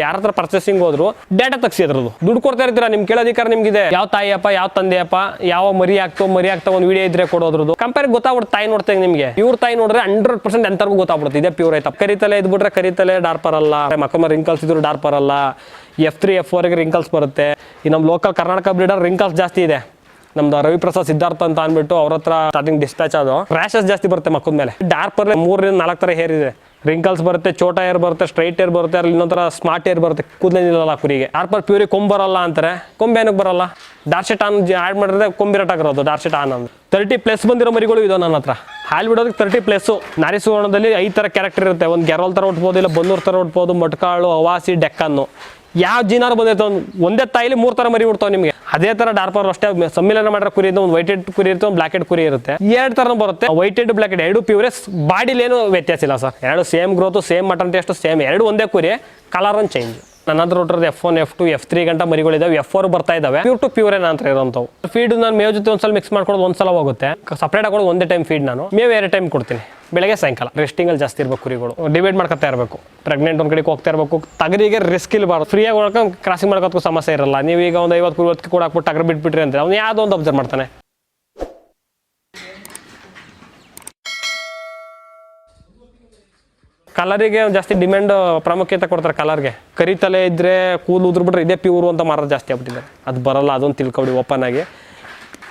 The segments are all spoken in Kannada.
ಯಾರ ಹತ್ರ ಪರ್ಚೇಸಿಂಗ್ ಹೋದ್ರು ಡೇಟಾ ತಗ್ಸಿ ಅದ್ರದ್ದು. ದುಡ್ಡು ಕೊಡ್ತಾ ಇರ್ತೀರಾ? ನಿಮ್ ಕೇಳೋದಿಕಾರ ನಿಮ್ಗಿದೆ. ಯಾವ ತಾಯಿಯಪ್ಪ, ಯಾವ ತಂದೆಯಪ್ಪ, ಯಾವ ಮರಿ ಆಗ್ತೋ, ಮರಿ ಆಗ್ತಾ ಒಂದು ವಿಡಿಯೋ ಇದ್ರೆ ಕೊಡೋದ್ರದ್ದು. ಕಂಪೇರ್ ಗೊತ್ತಾಗ್ಬಿಡ್ತು ತಾಯಿ ನೋಡ್ತೇನೆ ನಿಮಗೆ. ಇವ್ರ ತಾಯಿ ನೋಡ್ರೆ ಹಂಡ್ರೆಡ್ ಪರ್ಸೆಂಟ್ ಎಂತರ್ಗೂ ಗೊತ್ತಾಗ್ಬಿಡುತ್ತೆ. ಇದೇ ಪ್ಯೂರ್ ಐತಪ್ಪ ಕರಿತಲೆ ಇದ್ಬಿಟ್ರೆ ಕರಿತಲೆ ಡಾರ್ಪರ್ ಅಲ್ಲ. ಮಕ್ಕಳ ರಿಂಕಲ್ಸ್ ಇದ್ರು ಡಾರ್ಪರ್ ಅಲ್ಲ. ಎಫ್ ತ್ರೀ ಎಫ್ ಫೋರ್ಗೆ ರಿಂಕಲ್ಸ್ ಬರುತ್ತೆ. ಈ ನಮ್ಮ ಲೋಕಲ್ ಕರ್ನಾಟಕ ಬ್ರೀಡರ್ ರಿಂಕಲ್ಸ್ ಜಾಸ್ತಿ ಇದೆ. ನಮ್ದು ರವಿಪ್ರಸಾದ್ ಸಿದ್ಧಾರ್ಥ ಅಂತ ಅಂದ್ಬಿಟ್ಟು ಅವ್ರ ಹತ್ರ ಸ್ಟಾರ್ಟಿಂಗ್ ಡಿಸ್ಪ್ಯಾಚ್ ಅದು. ರ್ಯಾಶಸ್ ಜಾಸ್ತಿ ಬರುತ್ತೆ ಮಕ್ಕಳ ಮೇಲೆ. ಡಾರ್ಪರ್ ಮೂರರಿಂದ ನಾಲ್ಕು ತರ ಹೇರಿದೆ ಇದೆ. ರಿಂಕಲ್ಸ್ ಬರುತ್ತೆ, ಚೋಟ ಏರ್ ಬರುತ್ತೆ ಸ್ಟ್ರೈಟ್ ಏರ್ ಬರುತ್ತೆ ಅಲ್ಲಿ ಇನ್ನೊಂಥರ ಸ್ಮಾರ್ಟ್ ಏರ್ ಬರುತ್ತೆ. ಕೂದಲೇ ನಿಲ್ಲಲ್ಲ ಕುರಿಗೆ. ಆರ್ಪರ್ ಪ್ಯೂರಿ ಕೊಂಬ್ ಬರಲ್ಲ ಅಂತಾರೆ. ಕೊಂಬೆ ಏನಕ್ಕೆ ಬರಲ್ಲ? ಡಾರ್ಶೆಟ್ ಆನ್ ಆ್ಯಡ್ ಮಾಡಿದ್ರೆ ಕೊಂಬಿರಟ್ ಆಗಿರೋದು ಡಾರ್ಶೆಟ್ ಆನ್ ಅಂದ್ರೆ. ತರ್ಟಿ ಪ್ಲಸ್ ಬಂದಿರೋ ಮರಿಗಳು ಇದಾವೆ ನನ್ನ ಹತ್ರ. ಹಾಲು ಬಿಡೋದಕ್ಕೆ ತರ್ಟಿ ಪ್ಲಸ್ಸು ನಾರಿ ಸುವರ್ಣದಲ್ಲಿ ಐದು ಥರ ಕ್ಯಾರೆಕ್ಟರ್ ಇರುತ್ತೆ. ಒಂದು ಗೆರೋಲ್ ಥರ ಉಟ್ಬೋದು ಇಲ್ಲ ಬನ್ನೂರು ಥರ ಉಟ್ಬೋದು ಮಟ್ಕಾಳು ಅವಾಸಿ ಡೆಕ್ಕನ್ನು ಯಾವ ಜೀನಾರು ಬಂದೈತೆ ಒಂದು ಒಂದೇ ತಾಯಿಲಿ ಮೂರು ಥರ ಮರಿ ಬಿಡ್ತಾವೆ ನಿಮಗೆ. ಅದೇ ಥರ ಡಾರ್ಪರ್ ಅಷ್ಟೇ ಸಮ್ಮಿಲನ ಮಾಡಿರೋ ಕುರಿ ಒಂದು ಒಂದು ಹೆಡ್ ಕುರಿ ಇರುತ್ತೆ, ಒಂದು ಬ್ಲಾಕೆಟ್ ಕುರಿ ಇರುತ್ತೆ. ಎರಡು ಥರ ಬರುತ್ತೆ. ವೈಟ್ ವೈಟೆಡ್ ಹೆಡ್ ಎರಡು ಪ್ಯೂರೇಸ್ ಬಾಡಿಲಿ ಏನು ವ್ಯತ್ಯಾಸ ಇಲ್ಲ ಸರ್. ಎರಡು same growth same mutton taste same ಎರಡು ಒಂದೇ ಕುರಿ ಕಲರ್ ಒಂದು ಚೇಂಜ್ ನನ್ನ ಹತ್ರ F one F two F three ಗಂಟ ಮರಿಗಳಿದಾವೆ. ಎಫ್ ಫೋರ್ ಬರ್ತಾ ಇದಾವೆ. ಪ್ಯೂರ್ ಟು ಪ್ಯೂರ್ ಅಂತ ಇರೋಂಥವು. ಫೀಡ್ ನಾನು ಮೇವ್ ಜೊತೆ ಒಂದ್ಸಲ ಮಿಕ್ಸ್ ಮಾಡ್ಕೊಳ್ಳೋದು ಒಂದ್ಸಲ ಹೋಗುತ್ತೆ. ಸಪ್ರೇಟ್ ಆಗೋದು ಒಂದೇ ಟೈಮ್ ಫೀಡ್ ನಾನು. ಮೇವ್ ಎರಡು ಟೈಮ್ ಕೊಡ್ತೀನಿ. ಬೆಳಗ್ಗೆ ಸಾಯಂಕಾಲ. ರೆಸ್ಟಿಂಗ್ ಅಲ್ಲಿ ಜಾಸ್ತಿ ಇರಬೇಕು ಕುರಿಗಳು. ಡಿವೈಡ್ ಮಾಡ್ಕೊತಾ ಇರಬೇಕು. ಪ್ರೆಗ್ನೆಂಟ್ ಒಂದ್ ಕಡೆಗೆ ಹೋಗ್ತಾ ಇರಬೇಕು. ತಗರಿಗೆ ರಿಸ್ಕ್ ಇಲ್ಬಾರ್ದು. ಫ್ರೀಯಾಗಿ ಹೋಗೋಕೆ ಕ್ರಾಸಿಂಗ್ ಮಾಡ್ಕೋದಕ್ಕೂ ಸಮಸ್ಯೆ ಇರಲ್ಲ. ನೀವು ಈಗ ಒಂದು ಐವತ್ತು ಕುರಿ ಹೊತ್ತು ಕೂಡ ಹಾಕ್ಬಿಟ್ಟು ಟಗರ್ ಬಿಟ್ಬಿಟ್ರಿ ಅಂತ ಅವ್ನು ಯಾವುದೋ ಒಂದು ಅಬ್ಸರ್ವ್ ಮಾಡ್ತಾನೆ. ಕಲರಿಗೆ ಜಾಸ್ತಿ ಡಿಮ್ಯಾಂಡ್ ಪ್ರಾಮುಖ್ಯತೆ ಕೊಡ್ತಾರೆ ಕಲರ್ಗೆ. ಕರಿ ತಲೆ ಇದ್ರೆ ಕೂದಲು ಉದ್ರಬಿಟ್ರೆ ಇದೇ ಪ್ಯೂರು ಅಂತ ಮಾರೋದು ಜಾಸ್ತಿ ಆಗ್ಬಿಟ್ಟಿದ್ದಾರೆ ಅದು ಬರಲ್ಲ, ಅದೊಂದು ತಿಳ್ಕೊಬಿಡಿ ಓಪನ್ ಆಗಿ.